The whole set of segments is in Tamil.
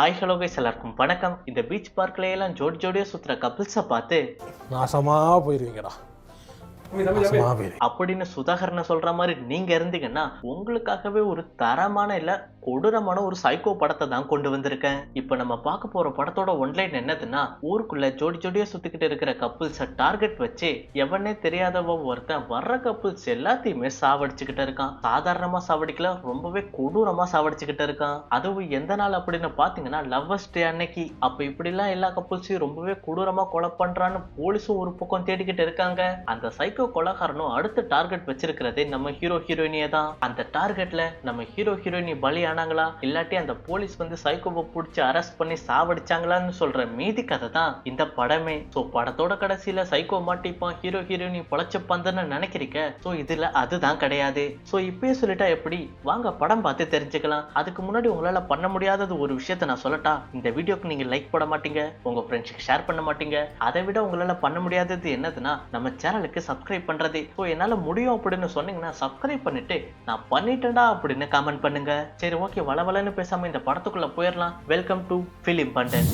ஹாய் ஹலோ கைஸ் எல்லாருக்கும் வணக்கம். இந்த பீச் பார்க்ல எல்லாம் ஜோடி ஜோடியாக சுத்துற கப்புள்ஸை பார்த்து நாசமா போயிருவீங்கடா. அப்படின்னு சுதாகரனை சொல்ற மாதிரி நீங்க இருந்தீங்கன்னா உங்களுக்காகவே ஒரு தரமான இல்ல கொடூரமான ஒரு சைக்கோ படத்தை தான் கொண்டு வந்திருக்கேன். இப்ப நம்ம பார்க்க போற படத்தோட ஒன்லைன் என்னதுன்னா ஊருக்குள்ள ஜோடி ஜோடியா சுத்திக்கிட்டு இருக்கிற கப்பிள்ஸ டார்கெட் வச்சு எவனே தெரியாதவ ஒருத்தன் வர்ற கப்பிள்ஸ் எல்லாத்தையுமே சாவடிச்சுக்கிட்டு இருக்கான். சாதாரணமா சாவடிக்கல ரொம்பவே கொடூரமா சாவடிச்சுக்கிட்டு இருக்கான். அதுவும் எந்த நாள் அப்படின்னு பாத்தீங்கன்னா லவ்வர்ஸ் டே அன்னைக்கு. அப்ப இப்படிலாம் எல்லா கப்பிள்ஸையும் ரொம்பவே கொடூரமா கொலை பண்றான்னு போலீஸும் ஒரு பக்கம் தேடிக்கிட்டு இருக்காங்க. அந்த சைக்கோ கொலைகாரனும் அடுத்த டார்கெட் வச்சிருக்கிறதே நம்ம ஹீரோ ஹீரோயினியே தான். அந்த டார்கெட்ல நம்ம ஹீரோ ஹீரோயினி பலி ஆனாங்களா இல்லாட்டி அந்த போலீஸ் வந்து சைக்கோவை பிடிச்சி அரெஸ்ட் பண்ணி சாவடிச்சாங்களான்னு சொல்ற மீதி கதை தான் இந்த படமே. ஸோ படத்தோட கடைசியில சைக்கோ மாட்டிப்பான் ஹீரோ ஹீரோயினி பொழைச்சப்பான்னு நினைக்கிறீங்க? ஸோ இதுல அதுதான் கிடையாது. ஸோ இப்பயே சொல்லிட்டா எப்படி? வாங்க படம் பார்த்து தெரிஞ்சுக்கலாம். அதுக்கு முன்னாடி உங்களால பண்ண முடியாதது ஒரு விஷயத்த நான் சொல்லட்டா? இந்த வீடியோக்கு நீங்க லைக் போட மாட்டீங்க. உங்க ஃப்ரெண்ட்ஸுக்கு ஷேர் பண்ண மாட்டீங்க. அதை விட உங்களால பண்ண முடியாதது என்னதுன்னா நம்ம சேனலுக்கு சப்ஸ்கிரைப் பண்றது. ஸோ என்னால முடியும் அப்படின்னு சொன்னீங்கன்னா சப்ஸ்கிரைப் பண்ணிட்டு நான் பண்ணிட்டேன்டா அப்படின்னு கமெண்ட் பண்ணுங்க. சரி ஓகே வளவலன்னு பேசாம இந்த படத்துக்குள்ள போயிடலாம். வெல்கம் டு ஃபிலிம் பண்டன்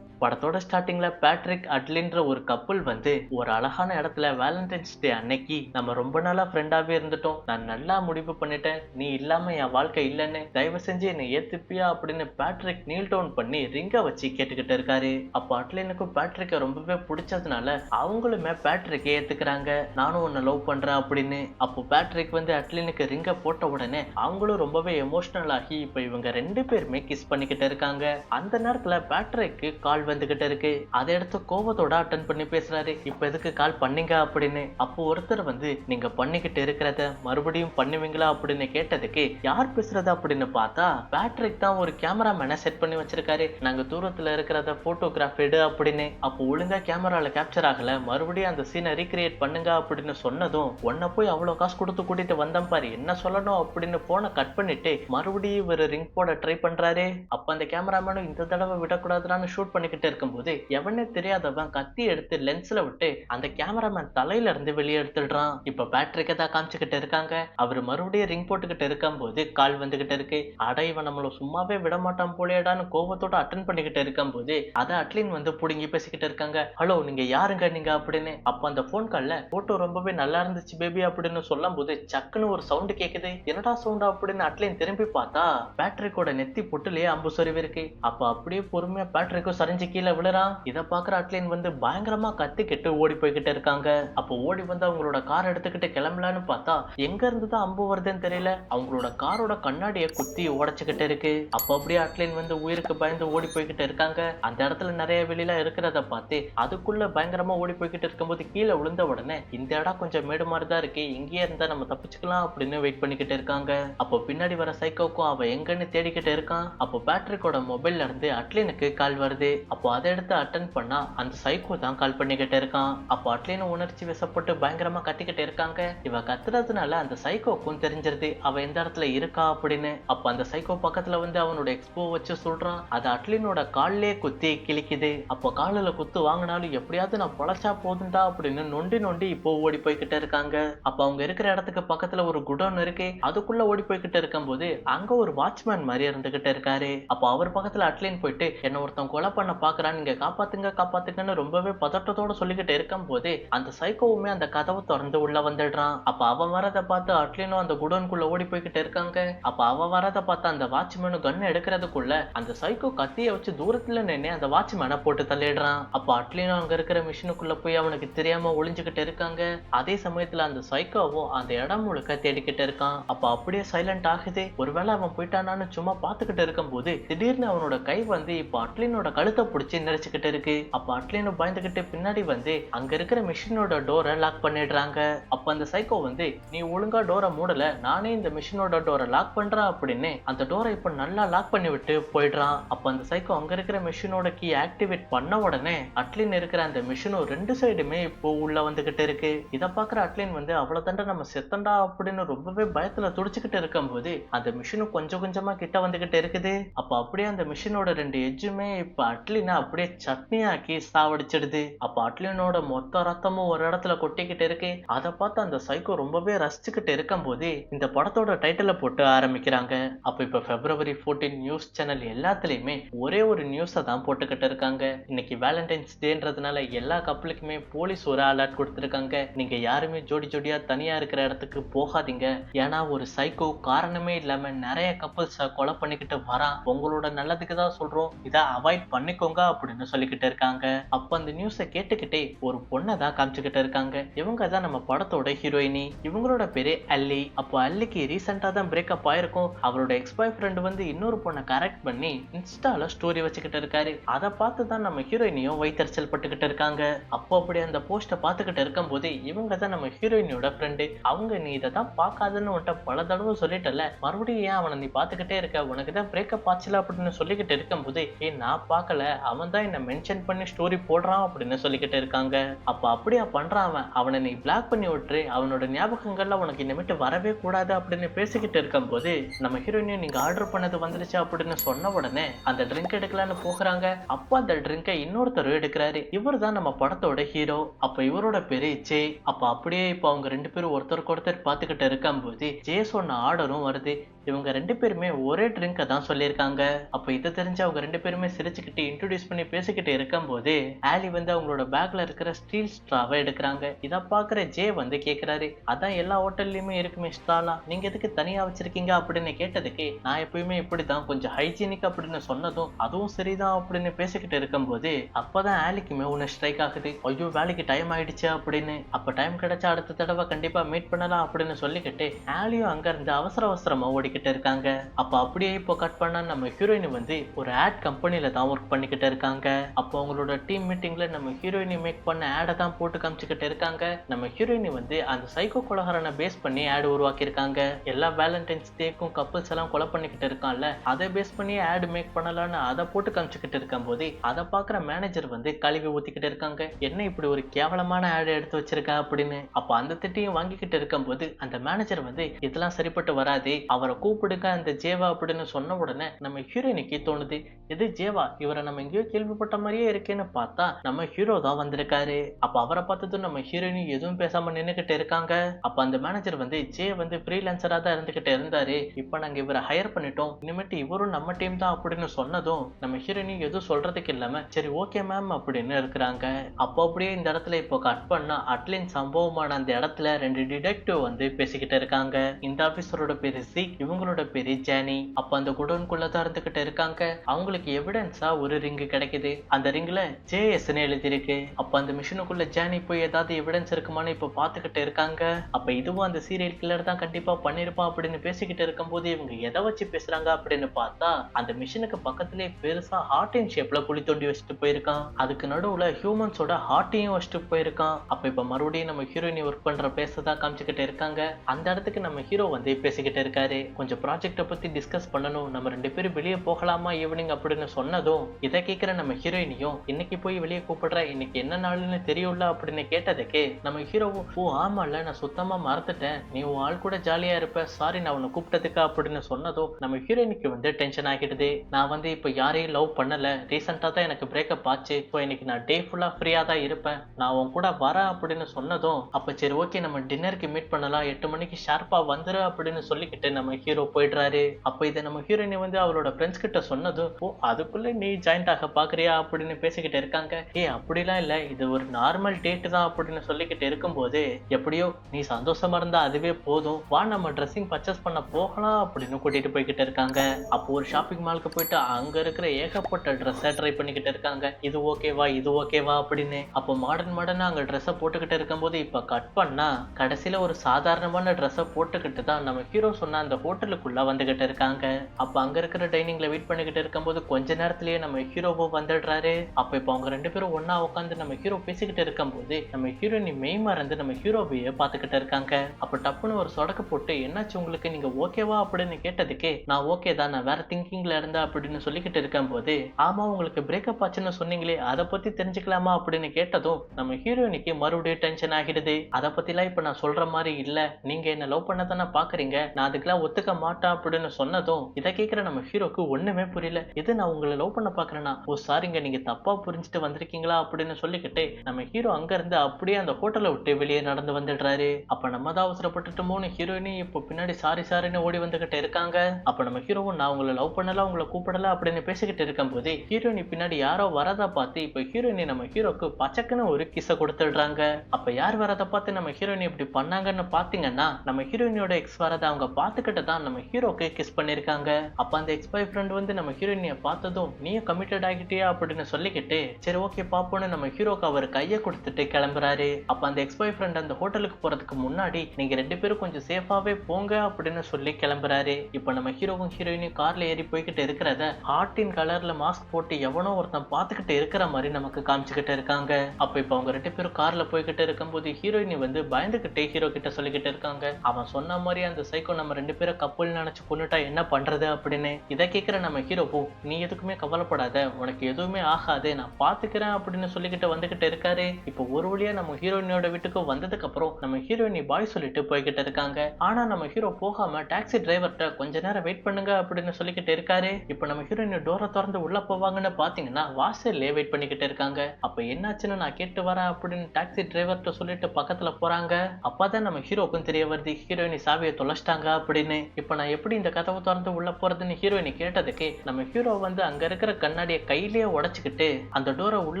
படத்தோட ஸ்டார்டிங்ல பேட்ரிக் அட்லின்ற ஒரு கப்பல் வந்து ஒரு அழகான இடத்துல வேலண்டைன்ஸ் டே அன்னைக்கு நம்ம ரொம்ப நாளா ஃப்ரெண்டாவே இருந்துட்டோம். நான் நல்லா முடிவு பண்ணிட்டேன். நீ இல்லாம என் வாழ்க்கை இல்லைன்னு தயவு செஞ்சு என்னை ஏத்துப்பியா அப்படின்னு பேட்ரிக் நீல் டவுன் பண்ணி ரிங்க வச்சு கேட்டுக்கிட்டு இருக்காரு. அப்போ அட்லினுக்கும் பேட்ரிக்க ரொம்பவே பிடிச்சதுனால அவங்களுமே பேட்ரிக்கை ஏத்துக்கிறாங்க. நானும் உன்னை லவ் பண்றேன் அப்படின்னு. அப்போ பேட்ரிக் வந்து அட்லினுக்கு ரிங்க போட்ட உடனே அவங்களும் ரொம்பவே எமோஷனல் ஆகி இப்போ இவங்க ரெண்டு பேருமே கிஸ் பண்ணிக்கிட்டு இருக்காங்க. அந்த நேரத்துல பேட்ரிக்கு கால் வந்துகிட்டு இருக்கு. அதை எடுத்து கோவத்தோட அட்டன் பண்ணி பேசுறாரு. இப்ப எதுக்கு கால் பண்ணீங்க அப்படின்னு? அப்போ ஒருத்தர் வந்து நீங்க பண்ணிக்கிட்டு இருக்கிறத மறுபடியும் பண்ணுவீங்களா? அப்படின்னு கேட்டதுக்கு யார் பேசுறது? அப்படின்னு பார்த்தா பேட்ரிக் தான் ஒரு கேமராமேனை செட் பண்ணி வச்சிருக்காரு. நாங்க தூரத்துல இருக்கிறத போட்டோகிராஃப் எடு அப்படின்னு. அப்போ ஒழுங்கா கேமரால கேப்சர் ஆகல. மறுபடியும் அந்த சீனை ரீக்ரியேட் பண்ணுங்க அப்படின்னு சொன்னதும் உன்னை போய் அவ்வளவு காசு கொடுத்து கூட்டிட்டு வந்தேன் பாரு. என்ன சொல்லணும்? அப்படின்னு போனை கட் பண்ணிட்டு மறுபடியும் இவர் ரிங் போட ட்ரை பண்றாரு. அப்ப அந்த கேமராமேனும் இந்த தடவை விடக்கூடாதுன்னு ஷூட் பண்ணிக்கிட்டு இருக்கும்போது எவனே தெரியாதவன் கத்தி எடுத்து லென்ஸ்ல விட்டு அந்த கேமராமேன் தலையில இருந்து வெளியே எடுத்துடுறான். இப்ப பேட்டரிக்கு தான் காமிச்சுக்கிட்டு இருக்காங்க. அவர் மறுபடியும் ரிங் போட்டுக்கிட்டு இருக்கும்போது கால் வந்துகிட்டு இருக்கு. அட இவன் நம்மள சும்மாவே விட மாட்டான் போலேடான்னு கோபத்தோட அட்டன் பண்ணிக்கிட்டு இருக்கும் போது அதை அட்லின் வந்து புடுங்கி பேசிக்கிட்டு இருக்காங்க. ஹலோ நீங்க யாருங்க நீங்க? அப்படின்னு. அப்ப அந்த போன் கால்ல போட்டோ ரொம்பவே நல்லா இருந்துச்சு பேபி அப்படின்னு சொல்லும் போது சக்குன்னு ஒரு சவுண்ட் கேக்குது. என்னடா சவுண்ட் அப்படின்னு அட்லின் திரும்பி பார்த்தா பேட்டரிக்கோட நெத்தி பொட்டுலயே அம்பு சொருவி இருக்கு அப்ப அப்படியே பொறுமையா பேட்டரிக்கும் சரிஞ்சு கீழே விழுறான் இதை பாக்குற அட்லின் வந்து பயங்கரமா கத்திக்கிட்டு ஓடி போய்கிட்டு இருக்காங்க. அப்போ ஓடி வந்து அவங்களோட கார் எடுத்துக்கிட்டு கிளம்பலான்னு பார்த்தா எங்க இருந்து தான் அம்பு வருதுன்னு தெரியல. அவங்களோட காரோட கண்ணாடியை குத்தி உடைச்சுக்கிட்டு இருக்கு. அப்போ அப்படியே அட்லின் வந்து உயிருக்கு பயந்து ஓடி போய்கிட்டு இருக்காங்க. அந்த இடத்துல நிறைய வெளியில இருக்கிறத பார்த்து அதுக்குள்ள பயங்கரமா ஓடி போய்கிட்டு இருக்கும்போது கீழே விழுந்த உடனே இந்த இடம் கொஞ்சம் மேடு மாதிரி தான் இருக்கு. இங்கேயே இருந்தா நம்ம தப்பிச்சுக்கலாம் அப்படின்னு வெயிட் பண்ணிக்கிட்டு இருக்காங்க. அப்போ பின்னாடி வர சைக்கோக்கும் அவ எங்கன்னு தேடிக்கிட்டு இருக்கான். அப்போ பேட்ரிக்கோட மொபைல்ல இருந்து அட்லினுக்கு கால் வருது. அப்போ அதை எடுத்து அட்டன் பண்ணால் அந்த சைக்கோ தான் கால் பண்ணிக்கிட்டு இருக்கான். அப்போ அட்லீனு உணர்ச்சி வசப்பட்டு பயங்கரமாக கத்திக்கிட்டு இருக்காங்க. இவ கத்துறதுனால அந்த சைக்கோக்கும் தெரிஞ்சிருது. அவன் எந்த இடத்துல இருக்கா அப்படின்னு. அப்போ அந்த சைக்கோ பக்கத்தில் வந்து அவனோட எக்ஸ்போ வச்சு சொல்கிறான் அது அட்லினோட கால்லே குத்தி கிழிக்குது. அப்போ காலில் குத்து வாங்கினாலும் எப்படியாவது நான் பொழைச்சா போதுண்டா அப்படின்னு நொண்டி நொண்டி இப்போ ஓடி போய்கிட்டு இருக்காங்க. அப்போ அவங்க இருக்கிற இடத்துக்கு பக்கத்தில் ஒரு குடோன் இருக்கு. அதுக்குள்ள ஓடி போய்கிட்டு இருக்கும்போது அங்கே ஒரு வாட்ச்மேன் மாதிரி இருந்துகிட்டு இருக்காரு. அப்போ அவர் பக்கத்தில் அட்லின் போயிட்டு என்ன ஒருத்தன் கொலை பண்ண பாக்குறான் நீங்க காப்பாத்துங்க காப்பாத்துங்கன்னு ரொம்பவே பதட்டத்தோட சொல்லிக்கிட்டு இருக்கும் போதே அந்த சைக்கோவுமே அந்த கதவை திறந்து உள்ள வந்துடுறான். அப்ப அவன் வரதை பார்த்து அட்லினும் அந்த குடோனுக்குள்ள ஓடி போய்கிட்டு இருக்காங்க. அப்ப அவ வரதை பார்த்து அந்த வாட்ச்மேனும் கன் எடுக்கிறதுக்குள்ள அந்த சைக்கோ கத்திய வச்சு தூரத்துல நின்று அந்த வாட்ச்மேனை போட்டு தள்ளிடுறான். அப்ப அட்லினும் அங்க இருக்கிற மிஷினுக்குள்ள போய் அவனுக்கு தெரியாம ஒளிஞ்சுக்கிட்டு இருக்காங்க. அதே சமயத்துல அந்த சைக்கோவும் அந்த இடம் முழுக்க தேடிக்கிட்டு இருக்கான். அப்ப அப்படியே சைலண்ட் ஆகுது. ஒருவேளை அவன் போயிட்டானான்னு சும்மா பாத்துக்கிட்டு இருக்கும்போது திடீர்னு அவனோட கை வந்து இப்ப அட்லினோட கழுத்தை பிடிச்சி நெரிச்சுக்கிட்டு இருக்கு. அப்ப அட்லீனு பயந்துகிட்டு பின்னாடி வந்து அங்க இருக்கிற மிஷினோட டோரை லாக் பண்ணிடுறாங்க. அப்ப அந்த சைக்கோ வந்து நீ ஒழுங்கா டோரை மூடல. நானே இந்த மிஷினோட டோரை லாக் பண்றேன் அப்படின்னு அந்த டோரை இப்ப நல்லா லாக் பண்ணி விட்டு போயிடுறான். அப்ப அந்த சைக்கோ அங்க இருக்கிற மிஷினோட கீ ஆக்டிவேட் பண்ண உடனே அட்லின் இருக்கிற அந்த மிஷினும் ரெண்டு சைடுமே இப்போ உள்ள வந்துகிட்டு இருக்கு. இதை பாக்குற அட்லின் வந்து அவ்வளவு தண்டை நம்ம செத்தண்டா அப்படின்னு ரொம்பவே பயத்துல துடிச்சுக்கிட்டு இருக்கும்போது அந்த மிஷினும் கொஞ்சம் கொஞ்சமா கிட்ட வந்துகிட்டு இருக்குது. அப்ப அப்படியே அந்த மிஷினோட ரெண்டு எஜ்ஜுமே இப்ப அட்லி அட்லினை அப்படியே சட்னியாக்கி சாவடிச்சிடுது அப்ப அட்லினோட மொத்த ரத்தமும் ஒரு இடத்துல கொட்டிக்கிட்டு இருக்கு. அதை பார்த்து அந்த சைக்கோ ரொம்பவே ரசிச்சுக்கிட்டு இருக்கும்போது இந்த படத்தோட டைட்டில போட்டு ஆரம்பிக்கிறாங்க. அப்ப இப்ப பிப்ரவரி 14 நியூஸ் சேனல் எல்லாத்துலயுமே ஒரே ஒரு நியூஸை தான் போட்டுக்கிட்டு இருக்காங்க. இன்னைக்கு வேலண்டைன்ஸ் டேன்றதுனால எல்லா கப்பலுக்குமே போலீஸ் ஒரு அலர்ட் கொடுத்துருக்காங்க. நீங்க யாருமே ஜோடி ஜோடியா தனியா இருக்கிற இடத்துக்கு போகாதீங்க. ஏன்னா ஒரு சைக்கோ காரணமே இல்லாம நிறைய கப்பல்ஸ கொலை பண்ணிக்கிட்டு வரான். உங்களோட நல்லதுக்கு தான் சொல்றோம். இதை அவாய்ட் பண்ணிக்கோங்க. அப்படின்னு சொல்லிக்கிட்டு இருக்காங்க. அப்ப அந்த நியூஸை கேட்டுக்கிட்டே ஒரு பொண்ணை தான் காமிச்சுக்கிட்டு இருக்காங்க. இவங்க தான் நம்ம படத்தோட ஹீரோயினி இவங்களோட பேரு அல்லி அப்போ அல்லிக்கு ரீசெண்டா தான் பிரேக்கப் ஆயிருக்கும். அவரோட எக்ஸ் பாய் ஃப்ரெண்ட் வந்து இன்னொரு பொண்ணை கரெக்ட் பண்ணி இன்ஸ்டால ஸ்டோரி வச்சுக்கிட்டு இருக்காரு. அதை பார்த்து தான் நம்ம ஹீரோயினியும் வைத்தறிச்சல் பட்டுக்கிட்டு இருக்காங்க. அப்போ அப்படி அந்த போஸ்ட்டை பார்த்துக்கிட்டு இருக்கும்போது இவங்க தான் நம்ம ஹீரோயினியோட ஃப்ரெண்டு அவங்க நீ இதை தான் பார்க்காதுன்னு உன்ட்ட பல தடவை சொல்லிட்டல மறுபடியும் ஏன் அவனை நீ பார்த்துக்கிட்டே இருக்க? உனக்கு தான் பிரேக்கப் ஆச்சுல அப்படின்னு சொல்லிக்கிட்டு இருக்கும்போது ஏ நான் பார்க்கல. அவன் தான் என்ன மென்ஷன் பண்ணி ஸ்டோரி போடுறான் அப்படின்னு சொல்லிக்கிட்டு இருக்காங்க. அப்ப அப்படியா பண்றான் அவன்? அவனை நீ பிளாக் பண்ணி விட்டுரு. அவனோட ஞாபகங்கள்ல உனக்கு இனிமேட்டு வரவே கூடாது அப்படின்னு பேசிக்கிட்டு இருக்கும்போது நம்ம ஹீரோயினியும் நீங்க ஆர்டர் பண்ணது வந்துருச்சு அப்படின்னு சொன்ன உடனே அந்த ட்ரிங்க் எடுக்கலான்னு போகிறாங்க. அப்ப அந்த ட்ரிங்கை இன்னொருத்தர் எடுக்கிறாரு. இவர் தான் நம்ம படத்தோட ஹீரோ அப்ப இவரோட பேரு ஜே அப்ப அப்படியே இப்ப அவங்க ரெண்டு பேரும் ஒருத்தருக்கு ஒருத்தர் பார்த்துக்கிட்டு இருக்கும்போது ஜே சொன்ன ஆர்டரும் வருது. இவங்க ரெண்டு பேருமே ஒரே ட்ரிங்கை தான் சொல்லியிருக்காங்க. அப்போ இதை தெரிஞ்சு அவங்க ரெண்டு பேருமே சிரிச்சுக்கிட்டு இன்ட்ரடியூஸ் பண்ணி பேசிக்கிட்டு இருக்கும்போது ஆலி வந்து அவங்களோட பேக்ல இருக்கிற ஸ்டீல் ஸ்ட்ராவை எடுக்கிறாங்க. இதை பார்க்குற ஜே வந்து கேட்குறாரு அதான் எல்லா ஹோட்டல்லையுமே இருக்குமே ஸ்ட்ராலாம் நீங்க எதுக்கு தனியாக வச்சிருக்கீங்க? அப்படின்னு கேட்டதுக்கு நான் எப்பயுமே இப்படி தான் கொஞ்சம் ஹைஜீனிக் அப்படின்னு சொன்னதும் அதுவும் சரிதான் அப்படின்னு பேசிக்கிட்டு இருக்கும்போது அப்போதான் ஆலிக்குமே ஒன்று ஸ்ட்ரைக் ஆகுது. ஐயோ வேலைக்கு டைம் ஆயிடுச்சு அப்படின்னு. அப்போ டைம் கிடைச்சா அடுத்த தடவை கண்டிப்பாக மீட் பண்ணலாம் அப்படின்னு சொல்லிக்கிட்டு ஆலியும் அங்கேருந்து அவசர அவசரமாக ஓடி பண்ணிக்கிட்டு இருக்காங்க. அப்போ அப்படியே இப்போ கட் பண்ணா நம்ம ஹீரோயின் வந்து ஒரு ஆட் கம்பெனியில் தான் ஒர்க் பண்ணிக்கிட்டு இருக்காங்க. அப்போ அவங்களோட டீம் மீட்டிங்ல நம்ம ஹீரோயினி மேக் பண்ண ஆடை தான் போட்டு காமிச்சிக்கிட்டு இருக்காங்க. நம்ம ஹீரோயினி வந்து அந்த சைக்கோ கொலகாரனை பேஸ் பண்ணி ஆடு உருவாக்கியிருக்காங்க. எல்லா வேலண்டைன்ஸ் டேக்கும் கப்பல்ஸ் எல்லாம் கொலை பண்ணிக்கிட்டு இருக்கான்ல. அதை பேஸ் பண்ணி ஆடு மேக் பண்ணலாம்னு அதை போட்டு காமிச்சுக்கிட்டு இருக்கும்போது அதை பார்க்குற மேனேஜர் வந்து கழுவி ஊத்திக்கிட்டு இருக்காங்க. என்ன இப்படி ஒரு கேவலமான ஆடு எடுத்து வச்சிருக்கா? அப்படின்னு. அப்போ அந்த திட்டையும் வாங்கிக்கிட்டு இருக்கும்போது அந்த மேனேஜர் வந்து இதெல்லாம் சரிப்பட்டு வராது. அவரை கூப்பிடுங்க அந்த ஜேவா அப்படின்னு சொன்ன உடனே நம்ம ஹீரோயினுக்கு தோணுது எது ஜேவா இவரை நம்ம எங்கேயோ கேள்விப்பட்ட மாதிரியே இருக்கேன்னு பார்த்தா நம்ம ஹீரோ தான் வந்திருக்காரு. அப்ப அவரை பார்த்ததும் நம்ம ஹீரோயினும் எதுவும் பேசாம நின்றுகிட்டு இருக்காங்க. அப்ப அந்த மேனேஜர் வந்து ஜே வந்து ஃப்ரீலான்சரா தான் இருந்துகிட்டு இருந்தாரு. இப்ப நாங்க இவரை ஹையர் பண்ணிட்டோம். இனிமேட்டு இவரும் நம்ம டீம் தான் அப்படின்னு சொன்னதும் நம்ம ஹீரோயினும் எதுவும் சொல்றதுக்கு இல்லாம சரி ஓகே மேம் அப்படின்னு இருக்கிறாங்க. அப்போ அப்படியே இந்த இடத்துல இப்போ கட் பண்ணா அட்லின் சம்பவமான அந்த இடத்துல ரெண்டு டிடெக்டிவ் வந்து பேசிக்கிட்டு இருக்காங்க. இந்த ஆபீசரோட பேரு சீக் இவங்களோட பெரிய ஜேனி. அப்ப அந்த குடோன்குள்ள தான் இருந்துகிட்டு இருக்காங்க. அவங்களுக்கு எவிடன்ஸா ஒரு ரிங்கு கிடைக்குது. அந்த ரிங்ல ஜேஎஸ்ன்னு எழுதியிருக்கு. அப்ப அந்த மிஷினுக்குள்ள ஜேனி போய் ஏதாவது எவிடன்ஸ் இருக்குமான்னு இப்ப பாத்துக்கிட்டு இருக்காங்க. அப்ப இதுவும் அந்த சீரியல் கில்லர் தான் கண்டிப்பா பண்ணிருப்பான் அப்படின்னு பேசிக்கிட்டு இருக்கும்போது இவங்க எதை வச்சு பேசுறாங்க அப்படின்னு பார்த்தா அந்த மிஷினுக்கு பக்கத்திலே பெருசா இன் ஷேப்ல குழி தோண்டி வச்சுட்டு போயிருக்கான். அதுக்கு நடுவுல ஹியூமன்ஸோட ஹார்ட்டையும் வச்சுட்டு போயிருக்கான். அப்ப இப்ப மறுபடியும் நம்ம ஹீரோயினி ஒர்க் பண்ற பேசதான் காமிச்சுக்கிட்டு இருக்காங்க. அந்த இடத்துக்கு நம்ம ஹீரோ வந்து பேசிக்கிட்டு இருக்காரு. கொஞ்சம் ப்ராஜெக்டை பற்றி டிஸ்கஸ் பண்ணணும். நம்ம ரெண்டு பேரும் வெளியே போகலாமா ஈவினிங் அப்படின்னு சொன்னதும் இதை கேட்குற நம்ம ஹீரோயினியும் இன்னைக்கு போய் வெளியே கூப்பிடுற இன்னைக்கு என்ன நாளுன்னு தெரியும்ல? அப்படின்னு கேட்டதுக்கு நம்ம ஹீரோவும் ஓ ஆமால நான் சுத்தமாக மறந்துட்டேன். நீ உன் ஆள் கூட ஜாலியாக இருப்ப. சாரி நான் உன்னை கூப்பிட்டதுக்கு? அப்படின்னு சொன்னதும் நம்ம ஹீரோயினுக்கு வந்து டென்ஷன் ஆகிடுது. நான் வந்து இப்போ யாரையும் லவ் பண்ணலை. ரீசெண்டாக தான் எனக்கு பிரேக்கப் ஆச்சு. இப்போ இன்னைக்கு நான் டே ஃபுல்லாக ஃப்ரீயாக தான் இருப்பேன். நான் உன் கூட வரேன் அப்படின்னு சொன்னதும் அப்போ சரி ஓகே நம்ம டின்னருக்கு மீட் பண்ணலாம். எட்டு மணிக்கு ஷார்ப்பாக வந்துரு அப்படின்னு சொல்லிக்கிட்டு நம்ம ஹீரோ போயிடுறாரு. அப்போ இதை நம்ம ஹீரோயினி வந்து அவரோட ஃப்ரெண்ட்ஸ் கிட்ட சொன்னதும் ஓ அதுக்குள்ளே நீ ஜாயிண்ட் ஆக பார்க்குறியா? அப்படின்னு பேசிக்கிட்டு இருக்காங்க. ஏ அப்படிலாம் இல்லை. இது ஒரு நார்மல் டேட் தான் அப்படின்னு சொல்லிக்கிட்டு இருக்கும்போது எப்படியோ நீ சந்தோஷமா இருந்தா அதுவே போதும். வா நம்ம ட்ரெஸ்ஸிங் பர்ச்சேஸ் பண்ண போகலாம் அப்படின்னு கூட்டிட்டு போய்கிட்டு இருக்காங்க. அப்போ ஒரு ஷாப்பிங் மாலுக்கு போயிட்டு அங்க இருக்கிற ஏகப்பட்ட ட்ரெஸ்ஸை ட்ரை பண்ணிக்கிட்டு இருக்காங்க. இது ஓகேவா இது ஓகேவா அப்படின்னு. அப்போ மாடர்ன் மாடர்னா அங்கே ட்ரெஸ்ஸை போட்டுக்கிட்டு இருக்கும்போது இப்போ கட் பண்ணா கடைசியில் ஒரு சாதாரணமான ட்ரெஸ்ஸை போட்டுக்கிட்டு தான் நம்ம ஹீரோ சொன்ன அந்த ஹோட்டல் ஹோட்டலுக்குள்ள வந்துகிட்டு இருக்காங்க. அப்போ அங்க இருக்கிற டைனிங்ல வெயிட் பண்ணிக்கிட்டு இருக்கும்போது கொஞ்ச நேரத்துலேயே நம்ம ஹீரோவோ வந்துடுறாரு. அப்போ இப்போ அவங்க ரெண்டு பேரும் ஒன்றா உட்காந்து நம்ம ஹீரோ பேசிக்கிட்டு இருக்கும்போது நம்ம ஹீரோயினி மெய் மறந்து நம்ம ஹீரோவையே பார்த்துக்கிட்டு இருக்காங்க. அப்ப டப்புன்னு ஒரு சொடக்கு போட்டு என்னாச்சு உங்களுக்கு? நீங்க ஓகேவா? அப்படின்னு கேட்டதுக்கு நான் ஓகே தான். நான் வேற திங்கிங்ல இருந்தேன் அப்படின்னு சொல்லிக்கிட்டு இருக்கும்போது ஆமா உங்களுக்கு பிரேக்கப் ஆச்சுன்னு சொன்னீங்களே அதை பத்தி தெரிஞ்சுக்கலாமா? அப்படின்னு கேட்டதும் நம்ம ஹீரோயினிக்கு மறுபடியும் டென்ஷன் ஆகிடுது. அதை பற்றிலாம் இப்போ நான் சொல்ற மாதிரி இல்ல. நீங்க என்ன லவ் பண்ண தானே பாக்குறீங்க நான் அதுக்கெல்லாம் ஒத்துக்க மாட்டேன் அப்படின்னு சொன்னதும் இதை கேட்கிற நம்ம ஹீரோக்கு ஒண்ணுமே புரியல. இது நான் உங்களை லவ் பண்ண பாக்குறேனா ஓ சாரிங்க நீங்க தப்பா புரிஞ்சுட்டு வந்திருக்கீங்களா அப்படின்னு சொல்லிக்கிட்டு நம்ம ஹீரோ அங்க இருந்து அப்படியே அந்த ஹோட்டலை விட்டு வெளியே நடந்து வந்துடுறாரு. அப்ப நம்ம தான் அவசரப்பட்டுட்டோமோன்னு ஹீரோயினும் இப்போ பின்னாடி சாரி சாரின்னு ஓடி வந்துகிட்டு இருக்காங்க. அப்ப நம்ம ஹீரோவும் நான் உங்களை லவ் பண்ணல உங்களை கூப்பிடல அப்படின்னு பேசிக்கிட்டு இருக்கும்போது ஹீரோயினி பின்னாடி யாரோ வரதா பார்த்து இப்போ ஹீரோயினி நம்ம ஹீரோக்கு பச்சக்குன்னு ஒரு கிச கொடுத்துடுறாங்க. அப்ப யார் வரதை பார்த்து நம்ம ஹீரோயினி இப்படி பண்ணாங்கன்னு பாத்தீங்கன்னா நம்ம ஹீரோயினியோட எக்ஸ் வரதை அவங்க பார்த்துக்கிட்டு தான் நம்ம ஹீரோக்கு கிஸ் பண்ணியிருக்காங்க அப்ப அந்த எக்ஸ் பாய் ஃப்ரெண்ட் வந்து நம்ம ஹீரோயினிய பார்த்ததும் நீயும் கமிட்டட் ஆகிட்டியா? அப்படின்னு சொல்லிக்கிட்டு சரி ஓகே பாப்போன்னு நம்ம ஹீரோக்கு அவர் கையை கொடுத்துட்டு கிளம்புறாரு. அப்ப அந்த எக்ஸ் பாய் ஃப்ரெண்ட் அந்த ஹோட்டலுக்கு போறதுக்கு முன்னாடி நீங்க ரெண்டு பேரும் கொஞ்சம் சேஃபாவே போங்க அப்படின்னு சொல்லி கிளம்புறாரு. இப்ப நம்ம ஹீரோவும் ஹீரோயினும் கார்ல ஏறி போய்கிட்டு இருக்கிறத ஹார்ட்டின் கலர்ல மாஸ்க் போட்டு எவனோ ஒருத்தன் பார்த்துக்கிட்டு இருக்கிற மாதிரி நமக்கு காமிச்சுக்கிட்டு இருக்காங்க. அப்ப இப்ப அவங்க ரெண்டு பேரும் கார்ல போய்கிட்டு இருக்கும்போது ஹீரோயினி வந்து பயந்துகிட்டே ஹீரோ கிட்ட சொல்லிக்கிட்டு இருக்காங்க. அவன் சொன்ன மாதிரி அந்த சைக்கோ நம்ம ரெண்டு பேரும் கப்பல் நினச்சி கொண்டுட்டா என்ன பண்ணுறது அப்படின்னு? இதை கேட்குற நம்ம ஹீரோ போ நீ எதுக்குமே கவலைப்படாத. உனக்கு எதுவுமே ஆகாது. நான் பார்த்துக்கிறேன் அப்படின்னு சொல்லிக்கிட்டு வந்துக்கிட்டு இருக்காரு. இப்போ ஒரு வழியாக நம்ம ஹீரோயினோட வீட்டுக்கு வந்ததுக்கப்புறம் நம்ம ஹீரோயினி பாய் சொல்லிட்டு போய்கிட்டு இருக்காங்க. ஆனால் நம்ம ஹீரோ போகாமல் டாக்ஸி டிரைவர்கிட்ட கொஞ்ச நேரம் வெயிட் பண்ணுங்க அப்படின்னு சொல்லிக்கிட்டு இருக்காரு. இப்போ நம்ம ஹீரோயினி டோரை திறந்து உள்ளே போவாங்கன்னு பார்த்தீங்கன்னா வாசல்லே வெயிட் பண்ணிக்கிட்டு இருக்காங்க. அப்போ என்னாச்சுன்னு நான் கேட்டு வரேன் அப்படின்னு டாக்ஸி டிரைவர்கிட்ட சொல்லிட்டு பக்கத்தில் போகிறாங்க அப்போ தான் நம்ம ஹீரோக்கும் தெரிய வருது ஹீரோயினி சாவியை தொலைச்சிட்டாங்க அப்படின்னு. இப்போ நான் எப்படி இந்த கதவை திறந்து உள்ள போறதுன்னு ஹீரோயினை கேட்டதுக்கு நம்ம ஹீரோ வந்து அங்க இருக்கிற கண்ணாடியை கையிலேயே உடைச்சுக்கிட்டு அந்த டோரை உள்ள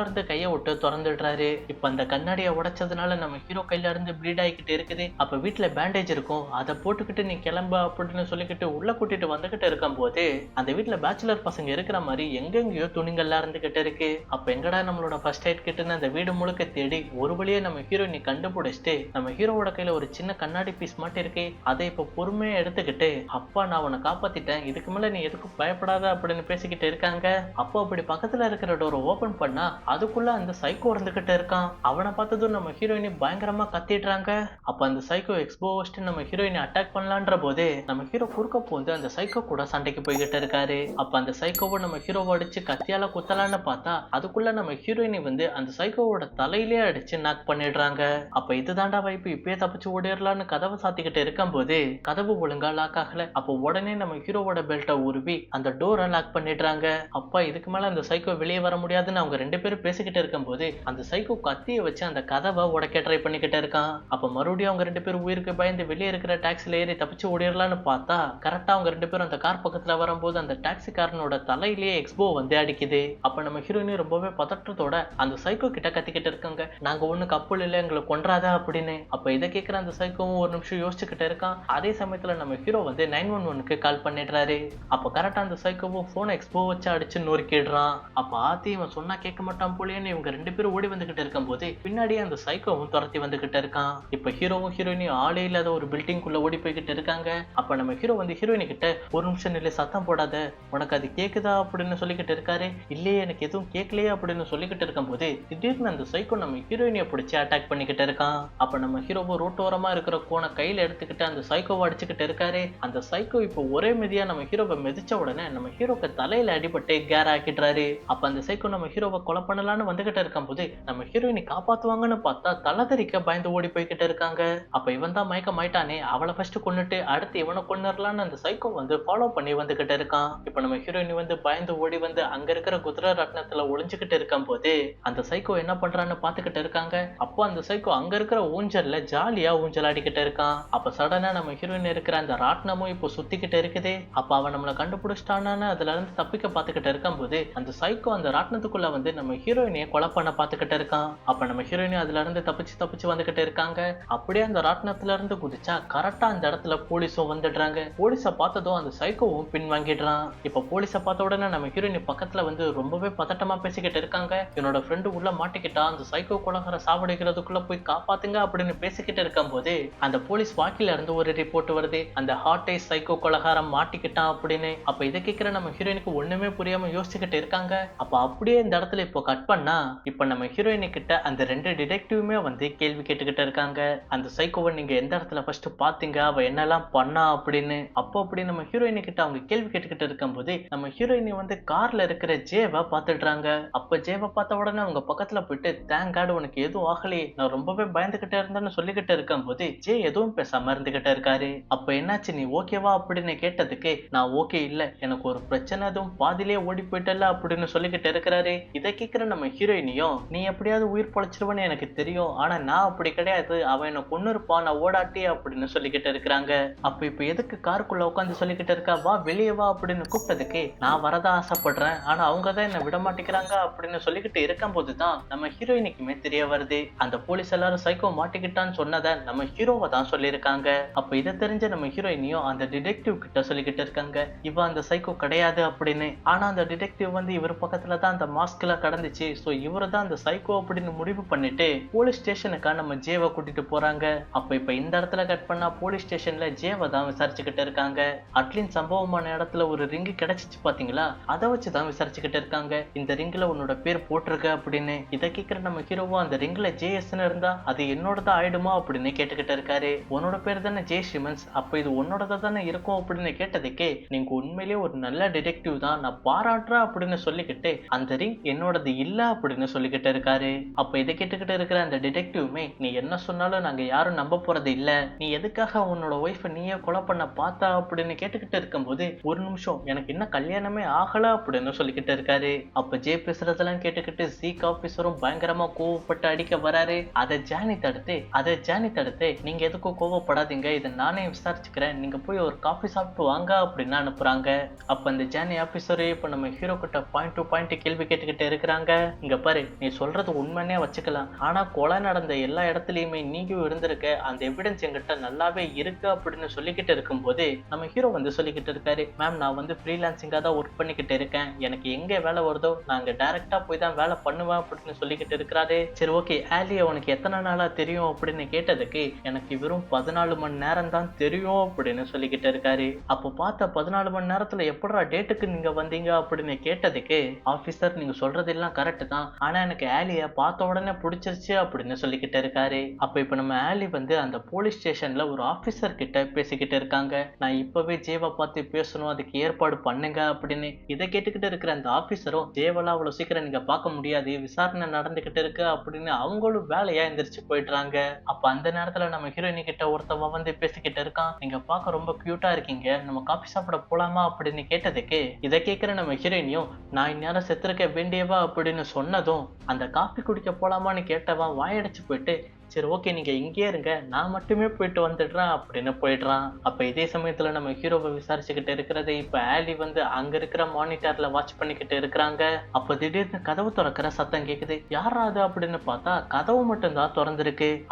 இருந்து கையை விட்டு திறந்துடுறாரு. இப்ப அந்த கண்ணாடியை உடைச்சதுனால நம்ம ஹீரோ கையில இருந்து ப்ளீட் ஆகிக்கிட்டு இருக்குது. அப்ப வீட்டுல பேண்டேஜ் இருக்கும். அதை போட்டுக்கிட்டு நீ கிளம்ப அப்படின்னு சொல்லிக்கிட்டு உள்ள கூட்டிட்டு வந்துகிட்டு இருக்கும் போது அந்த வீட்டுல பேச்சுலர் பசங்க இருக்கிற மாதிரி எங்கெங்கயோ துணிங்கள்லாம் இருந்துகிட்டு இருக்கு. அப்ப எங்கடா நம்மளோட ஃபர்ஸ்ட் எய்ட் கிட்டுன்னு அந்த வீடு முழுக்க தேடி ஒரு வழியே நம்ம ஹீரோயினை கண்டுபிடிச்சிட்டு நம்ம ஹீரோவோட கையில ஒரு சின்ன கண்ணாடி பீஸ் மட்டும் இருக்கு அதை இப்போ பொறுமையா எடுத்துக்கிட்டு அப்பா நான் உன்னை காப்பாத்திட்டேன். இதுக்கு மேல நீ எதுக்கும் பயப்படாத அப்படின்னு பேசிக்கிட்டு இருக்காங்க. அப்போ அப்படி பக்கத்துல இருக்கிற டோரை ஓபன் பண்ணா அதுக்குள்ள அந்த சைக்கோ இருந்துகிட்டு இருக்கான். அவனை பார்த்ததும் நம்ம ஹீரோயினி பயங்கரமா கத்திடுறாங்க. அப்ப அந்த சைக்கோ எக்ஸ்போ வச்சுட்டு நம்ம ஹீரோயினை அட்டாக் பண்ணலான்ற போது நம்ம ஹீரோ குறுக்க போந்து அந்த சைக்கோ கூட சண்டைக்கு போய்கிட்டு இருக்காரு. அப்ப அந்த சைக்கோவை நம்ம ஹீரோவை அடிச்சு கத்தியால குத்தலான்னு பார்த்தா அதுக்குள்ள நம்ம ஹீரோயினி வந்து அந்த சைக்கோவோட தலையிலே அடிச்சு நாக் பண்ணிடுறாங்க. அப்ப இதுதாண்டா வாய்ப்பு இப்பயே தப்பிச்சு ஓடிடலான்னு கதவை சாத்திக்கிட்டு இருக்கும்போது கதவு ஒழுங்கா லாக் ஆகல. அப்போ உடனே நம்ம ஹீரோவோட பெல்ட்டை உருவி அந்த டோரை லாக் பண்ணிடுறாங்க. அப்பா இதுக்கு மேல அந்த சைக்கோ வெளியே வர முடியாதுன்னு அவங்க ரெண்டு பேரும் பேசிக்கிட்டு இருக்கும்போது அந்த சைக்கோ கத்தியை வச்சு அந்த கதவை உடைக்க ட்ரை பண்ணிக்கிட்டு இருக்கான். அப்ப மறுபடியும் அவங்க ரெண்டு பேரும் உயிருக்கு பயந்து வெளியே இருக்கிற டாக்ஸில ஏறி தப்பிச்சு ஓடிடலாம்னு பார்த்தா கரெக்டா அவங்க ரெண்டு பேரும் அந்த கார் பக்கத்துல வரும்போது அந்த டாக்ஸிக்காரனோட தலையிலேயே எக்ஸ்போ வந்து அடிக்குது. அப்ப நம்ம ஹீரோயினும் ரொம்பவே பதற்றத்தோட அந்த சைக்கோ கிட்ட கத்திக்கிட்டு இருக்காங்க. நாங்க ஒண்ணு கப்பல் இல்ல எங்களை கொன்றாதா அப்படின்னு. அப்ப இதை கேட்கிற அந்த சைக்கோவும் ஒரு நிமிஷம் யோசிச்சுக்கிட்டு இருக்கான். அதே சமயத்துல நம்ம ஹீரோ வந்து நைன் ஒன் ஒனுக்கு கால் பண்ணிடுறாரு. அப்போ கரெக்டாக அந்த சைக்கோவும் ஃபோனை எக்ஸ்போ வச்சு அடிச்சு நொறுக்கிடுறான். அப்போ ஆத்தி இவன் சொன்னா கேட்க மாட்டான் போலேன்னு இவங்க ரெண்டு பேரும் ஓடி வந்துகிட்டு இருக்கும்போது பின்னாடியே அந்த சைக்கோவும் துரத்தி வந்துகிட்டு இருக்கான். இப்போ ஹீரோவும் ஹீரோயினும் ஆளே இல்லாத ஒரு பில்டிங்குள்ள ஓடி போய்கிட்டு இருக்காங்க. அப்போ நம்ம ஹீரோ வந்து ஹீரோயினி கிட்ட ஒரு நிமிஷம் நிலை சத்தம் போடாத. உனக்கு அது கேட்குதா அப்படின்னு சொல்லிக்கிட்டு இருக்காரு. இல்லையே எனக்கு எதுவும் கேட்கலையே அப்படின்னு சொல்லிக்கிட்டு இருக்கும்போது திடீர்னு அந்த சைக்கோ நம்ம ஹீரோயினியை பிடிச்சி அட்டாக் பண்ணிக்கிட்டு இருக்கான். அப்போ நம்ம ஹீரோவும் ரோட்டோரமா இருக்கிற கோனை கையில் எடுத்துக்கிட்டு அந்த சைக்கோவை அடிச்சுக்கிட்டு இருக்காரு. அந்த சைக்கோ இப்போ ஒரே மிதியா நம்ம ஹீரோவை மிதிச்ச உடனே நம்ம ஹீரோக்கு தலையில அடிபட்டு கேர் ஆக்கிடுறாரு. அப்ப அந்த சைக்கோ நம்ம ஹீரோவை கொலை பண்ணலாம்னு வந்துகிட்டு இருக்கும்போது நம்ம ஹீரோயினை காப்பாத்துவாங்கன்னு பார்த்தா தலை தெரிக்க பயந்து ஓடி போய்கிட்டு இருக்காங்க. அப்ப இவன் தான் மயக்கம் ஆயிட்டானே அவளை ஃபர்ஸ்ட் கொண்டுட்டு அடுத்து இவனை கொண்டுலான்னு அந்த சைக்கோ வந்து ஃபாலோ பண்ணி வந்துகிட்டு இருக்கான். இப்ப நம்ம ஹீரோயினி வந்து பயந்து ஓடி வந்து அங்க இருக்கிற குதிரை ரத்னத்துல ஒளிஞ்சுக்கிட்டு இருக்கும் போது அந்த சைக்கோ என்ன பண்றான்னு பாத்துக்கிட்டு இருக்காங்க. அப்போ அந்த சைக்கோ அங்க இருக்கிற ஊஞ்சல்ல ஜாலியா ஊஞ்சல் ஆடிக்கிட்டு இருக்கான். அப்ப சடனா நம்ம ஹீரோயின் இருக்கிற அந்த ராட்னமும் இப்போ சுத்திக்கிட்டு இருக்குதே. அப்ப அவன் நம்மளை கண்டுபிடிச்சிட்டானான்னு அதுல இருந்து தப்பிக்க பாத்துக்கிட்டு இருக்கும்போது அந்த சைக்கோ அந்த ராட்னத்துக்குள்ள வந்து நம்ம ஹீரோயினியை கொலை பண்ண பாத்துக்கிட்டு இருக்கான். அப்ப நம்ம ஹீரோயினி அதுல இருந்து தப்பிச்சு தப்பிச்சு வந்துகிட்டு இருக்காங்க. அப்படியே அந்த ராட்னத்துல இருந்து குதிச்சா கரெக்டா அந்த இடத்துல போலீஸும் வந்துடுறாங்க. போலீஸை பார்த்ததும் அந்த சைக்கோவும் பின் வாங்கிடுறான் இப்ப போலீஸை பார்த்த உடனே நம்ம ஹீரோயினி பக்கத்துல வந்து ரொம்பவே பதட்டமா பேசிக்கிட்டு இருக்காங்க. என்னோட ஃப்ரெண்டு உள்ள மாட்டிக்கிட்டா அந்த சைக்கோ கொலகார சாவடிக்கிறதுக்குள்ள போய் காப்பாத்துங்க அப்படின்னு பேசிக்கிட்டு இருக்கும்போது அந்த போலீஸ் வாக்கில இருந்து ஒரு ரிப்போர்ட் வருது. அந்த ஹார்டே சைக்கோ கொலகாரம் மாட்டிக்கிட்டான் அப்படின்னு. அப்ப இதை கேட்கிற நம்ம ஹீரோயினுக்கு ஒண்ணுமே புரியாம யோசிச்சுக்கிட்டு இருக்காங்க. அப்ப அப்படியே இந்த இடத்துல இப்போ கட் பண்ணா இப்ப நம்ம ஹீரோயினு கிட்ட அந்த ரெண்டு டிடெக்டிவுமே வந்து கேள்வி கேட்டுக்கிட்டு இருக்காங்க. அந்த சைக்கோவை நீங்க எந்த இடத்துல ஃபர்ஸ்ட் பாத்தீங்க? அவ என்னெல்லாம் பண்ணா அப்படின்னு. அப்போ அப்படி நம்ம ஹீரோயினு கிட்ட அவங்க கேள்வி கேட்டுக்கிட்டு இருக்கும்போது நம்ம ஹீரோயினி வந்து கார்ல இருக்கிற ஜேவை பாத்துடுறாங்க அப்ப ஜேவை பார்த்த உடனே அவங்க பக்கத்துல போயிட்டு தேங்க் காட் உனக்கு எதுவும் ஆகலையே. நான் ரொம்பவே பயந்துகிட்டே இருந்தேன்னு சொல்லிக்கிட்டு இருக்கும்போது ஜே எதுவும் பேசாம இருந்துகிட்டே இருக்காரு. அப்ப என்னாச்சு? நீ ஓகேவா அப்படின்னு கேட்டதுக்கு நான் ஓகே இல்ல எனக்கு ஒரு பிரச்சனை எதுவும் பாதிலே ஓடி போயிட்டல அப்படின்னு சொல்லிக்கிட்டு இருக்கிறாரு. இதை கேட்கிற நம்ம ஹீரோயினியும் நீ எப்படியாவது உயிர் பொழைச்சிருவன்னு எனக்கு தெரியும் ஆனா நான் அப்படி கிடையாது. அவன் என்ன கொண்டு இருப்பான் நான் ஓடாட்டி அப்படின்னு சொல்லிக்கிட்டு இருக்கிறாங்க. அப்ப இப்ப எதுக்கு காருக்குள்ள உட்காந்து சொல்லிக்கிட்டு இருக்கா? வா வெளியே வா அப்படின்னு கூப்பிட்டதுக்கு நான் வரதான் ஆசைப்படுறேன் ஆனா அவங்க தான் என்ன விட மாட்டேங்கிறாங்க அப்படின்னு சொல்லிக்கிட்டு இருக்கும் போதுதான் நம்ம ஹீரோயினுக்குமே தெரிய வருது. அந்த போலீஸ் எல்லாரும் சைக்கோ மாட்டிக்கிட்டான்னு சொன்னதை நம்ம ஹீரோவை தான் சொல்லியிருக்காங்க. அப்ப இதை தெரிஞ்ச நம்ம ஹீரோயினியும் அந்த டிடெக்டிவ் கிட்ட சொல்லிக்கிட்டு இருக்காங்க. இவ அந்த சைக்கோ கிடையாது அப்படின்னு. ஆனா அந்த டிடெக்டிவ் வந்து இவர் பக்கத்துல தான் அந்த மாஸ்க்ல கடந்துச்சு. ஸோ இவர் தான் அந்த சைக்கோ அப்படின்னு முடிவு பண்ணிட்டு போலீஸ் ஸ்டேஷனுக்கா நம்ம ஜேவை கூட்டிட்டு போறாங்க. அப்ப இப்ப இந்த இடத்துல கட் பண்ணா போலீஸ் ஸ்டேஷன்ல ஜேவை தான் விசாரிச்சுக்கிட்டு இருக்காங்க. அட்லின் சம்பவமான இடத்துல ஒரு ரிங்கு கிடைச்சிச்சு பாத்தீங்களா? அதை வச்சு தான் விசாரிச்சுக்கிட்டு இருக்காங்க. இந்த ரிங்ல உன்னோட பேர் போட்டிருக்க அப்படின்னு. இதை கேட்கிற நம்ம ஹீரோவும் அந்த ரிங்ல ஜேஎஸ்ன்னு இருந்தா அது என்னோட தான் ஆயிடுமா அப்படின்னு கேட்டுக்கிட்டு இருக்காரு. உன்னோட பேர் தானே ஜே ஸ்ரீமன்ஸ் அப்ப இது உன்னோடதா தானே இருக்கும் அப்படின்னு கேட்டதுக்கே நீங்க உண்மையிலேயே ஒரு நல்ல டிடெக்டிவ் தான். நான் பாராட்டுறேன் அப்படின்னு சொல்லிக்கிட்டு அந்த ரிங் என்னோடது இல்ல அப்படின்னு சொல்லிக்கிட்டு இருக்காரு. அப்ப இதை கேட்டுக்கிட்டு இருக்கிற அந்த டிடெக்டிவ்மே நீ என்ன சொன்னாலும் நாங்க யாரும் நம்ப போறது இல்ல. நீ எதுக்காக உன்னோட ஒய்ஃபை நீயே கொலை பண்ண பார்த்தா? அப்படின்னு கேட்டுக்கிட்டு இருக்கும்போது ஒரு நிமிஷம் எனக்கு இன்னும் கல்யாணமே ஆகல அப்படின்னு சொல்லிக்கிட்டு இருக்காரு. அப்ப ஜே பேசுறதெல்லாம் கேட்டுக்கிட்டு சீக் ஆபீசரும் பயங்கரமா கோவப்பட்டு அடிக்க வராரு. அதை ஜானி தடுத்து அதை ஜானி தடுத்து நீங்க எதுக்கும் கோவப்படாதீங்க. இதை நானே விசாரிச்சுக்கிறேன். நீங்கள் போய் ஒரு காஃபி சாப்பிட்டு வாங்க அப்படின்னு அனுப்புகிறாங்க அப்போ அந்த ஜேர்னி ஆபீசரே இப்போ நம்ம ஹீரோ கிட்ட பாயிண்ட் டு பாயிண்ட் கேள்வி கேட்டுக்கிட்டு இருக்கிறாங்க. இங்கே பாரு நீ சொல்கிறது உண்மைன்னே வச்சுக்கலாம். ஆனால் கொலை நடந்த எல்லா இடத்துலையுமே நீயும் இருந்திருக்க. அந்த எவிடன்ஸ் எங்கிட்ட நல்லாவே இருக்கு அப்படின்னு சொல்லிக்கிட்டு இருக்கும்போது நம்ம ஹீரோ வந்து சொல்லிக்கிட்டு இருக்காரு மேம் நான் வந்து ஃப்ரீலான்சிங்காக தான் ஒர்க் பண்ணிக்கிட்டு இருக்கேன். எனக்கு எங்கே வேலை வருதோ நாங்கள் டேரெக்டாக போய் தான் வேலை பண்ணுவேன் அப்படின்னு சொல்லிக்கிட்டு இருக்கிறாரு. சரி ஓகே ஆலியை உனக்கு எத்தனை நாளாக தெரியும் அப்படின்னு கேட்டதுக்கு எனக்கு வெறும் பதினாலு மணி நேரம் தான் தெரியும் அப்படின்னு அப்படின்னு சொல்லிக்கிட்டு இருக்காரு. அப்போ பார்த்த பதினாலு மணி நேரத்துல எப்படா டேட்டுக்கு நீங்க வந்தீங்க அப்படின்னு கேட்டதுக்கு ஆபீசர் நீங்க சொல்றது எல்லாம் கரெக்ட் தான். ஆனா எனக்கு ஆலிய பார்த்த உடனே பிடிச்சிருச்சு அப்படின்னு சொல்லிக்கிட்டு இருக்காரு. அப்ப இப்ப நம்ம ஆலி வந்து அந்த போலீஸ் ஸ்டேஷன்ல ஒரு ஆபீசர் கிட்ட பேசிக்கிட்டு இருக்காங்க. நான் இப்பவே ஜேவா பார்த்து பேசணும் அதுக்கு ஏற்பாடு பண்ணுங்க அப்படின்னு. இதை கேட்டுக்கிட்டு இருக்கிற அந்த ஆபீசரும் ஜேவலா அவ்வளவு சீக்கிரம் நீங்க பார்க்க முடியாது விசாரணை நடந்துகிட்டு இருக்கு அப்படின்னு அவங்களும் வேலையா எந்திரிச்சு போயிடுறாங்க. அப்ப அந்த நேரத்துல நம்ம ஹீரோயின் கிட்ட ஒருத்தவன் வந்து பேசிக்கிட்டு இருக்கான். நீங்க பார்க்க ரொம்ப கியூட்டா இருக்கீங்க. நம்ம காஃபி சாப்பிட போலாமா அப்படின்னு கேட்டதுக்கு இதை கேட்குற நம்ம ஹீரோயினியும் நான் இந்நேரம் செத்துருக்க வேண்டியவா? அப்படின்னு சொன்னதும் அந்த காஃபி குடிக்க போலாமான்னு கேட்டவன் வாயடைச்சு போயிட்டு சரி ஓகே நீங்கள் இங்கேயே இருங்க. நான் மட்டுமே போயிட்டு வந்துடுறேன் அப்படின்னு போயிடுறான். அப்போ இதே சமயத்தில் நம்ம ஹீரோவை விசாரிச்சுக்கிட்டு இருக்கிறது இப்போ ஆலி வந்து அங்கே இருக்கிற மானிட்டரில் வாட்ச் பண்ணிக்கிட்டு இருக்கிறாங்க. அப்போ திடீர்னு கதவு திறக்கிற சத்தம் கேட்குது யாரா அது அப்படின்னு பார்த்தா கதவு மட்டும் தான்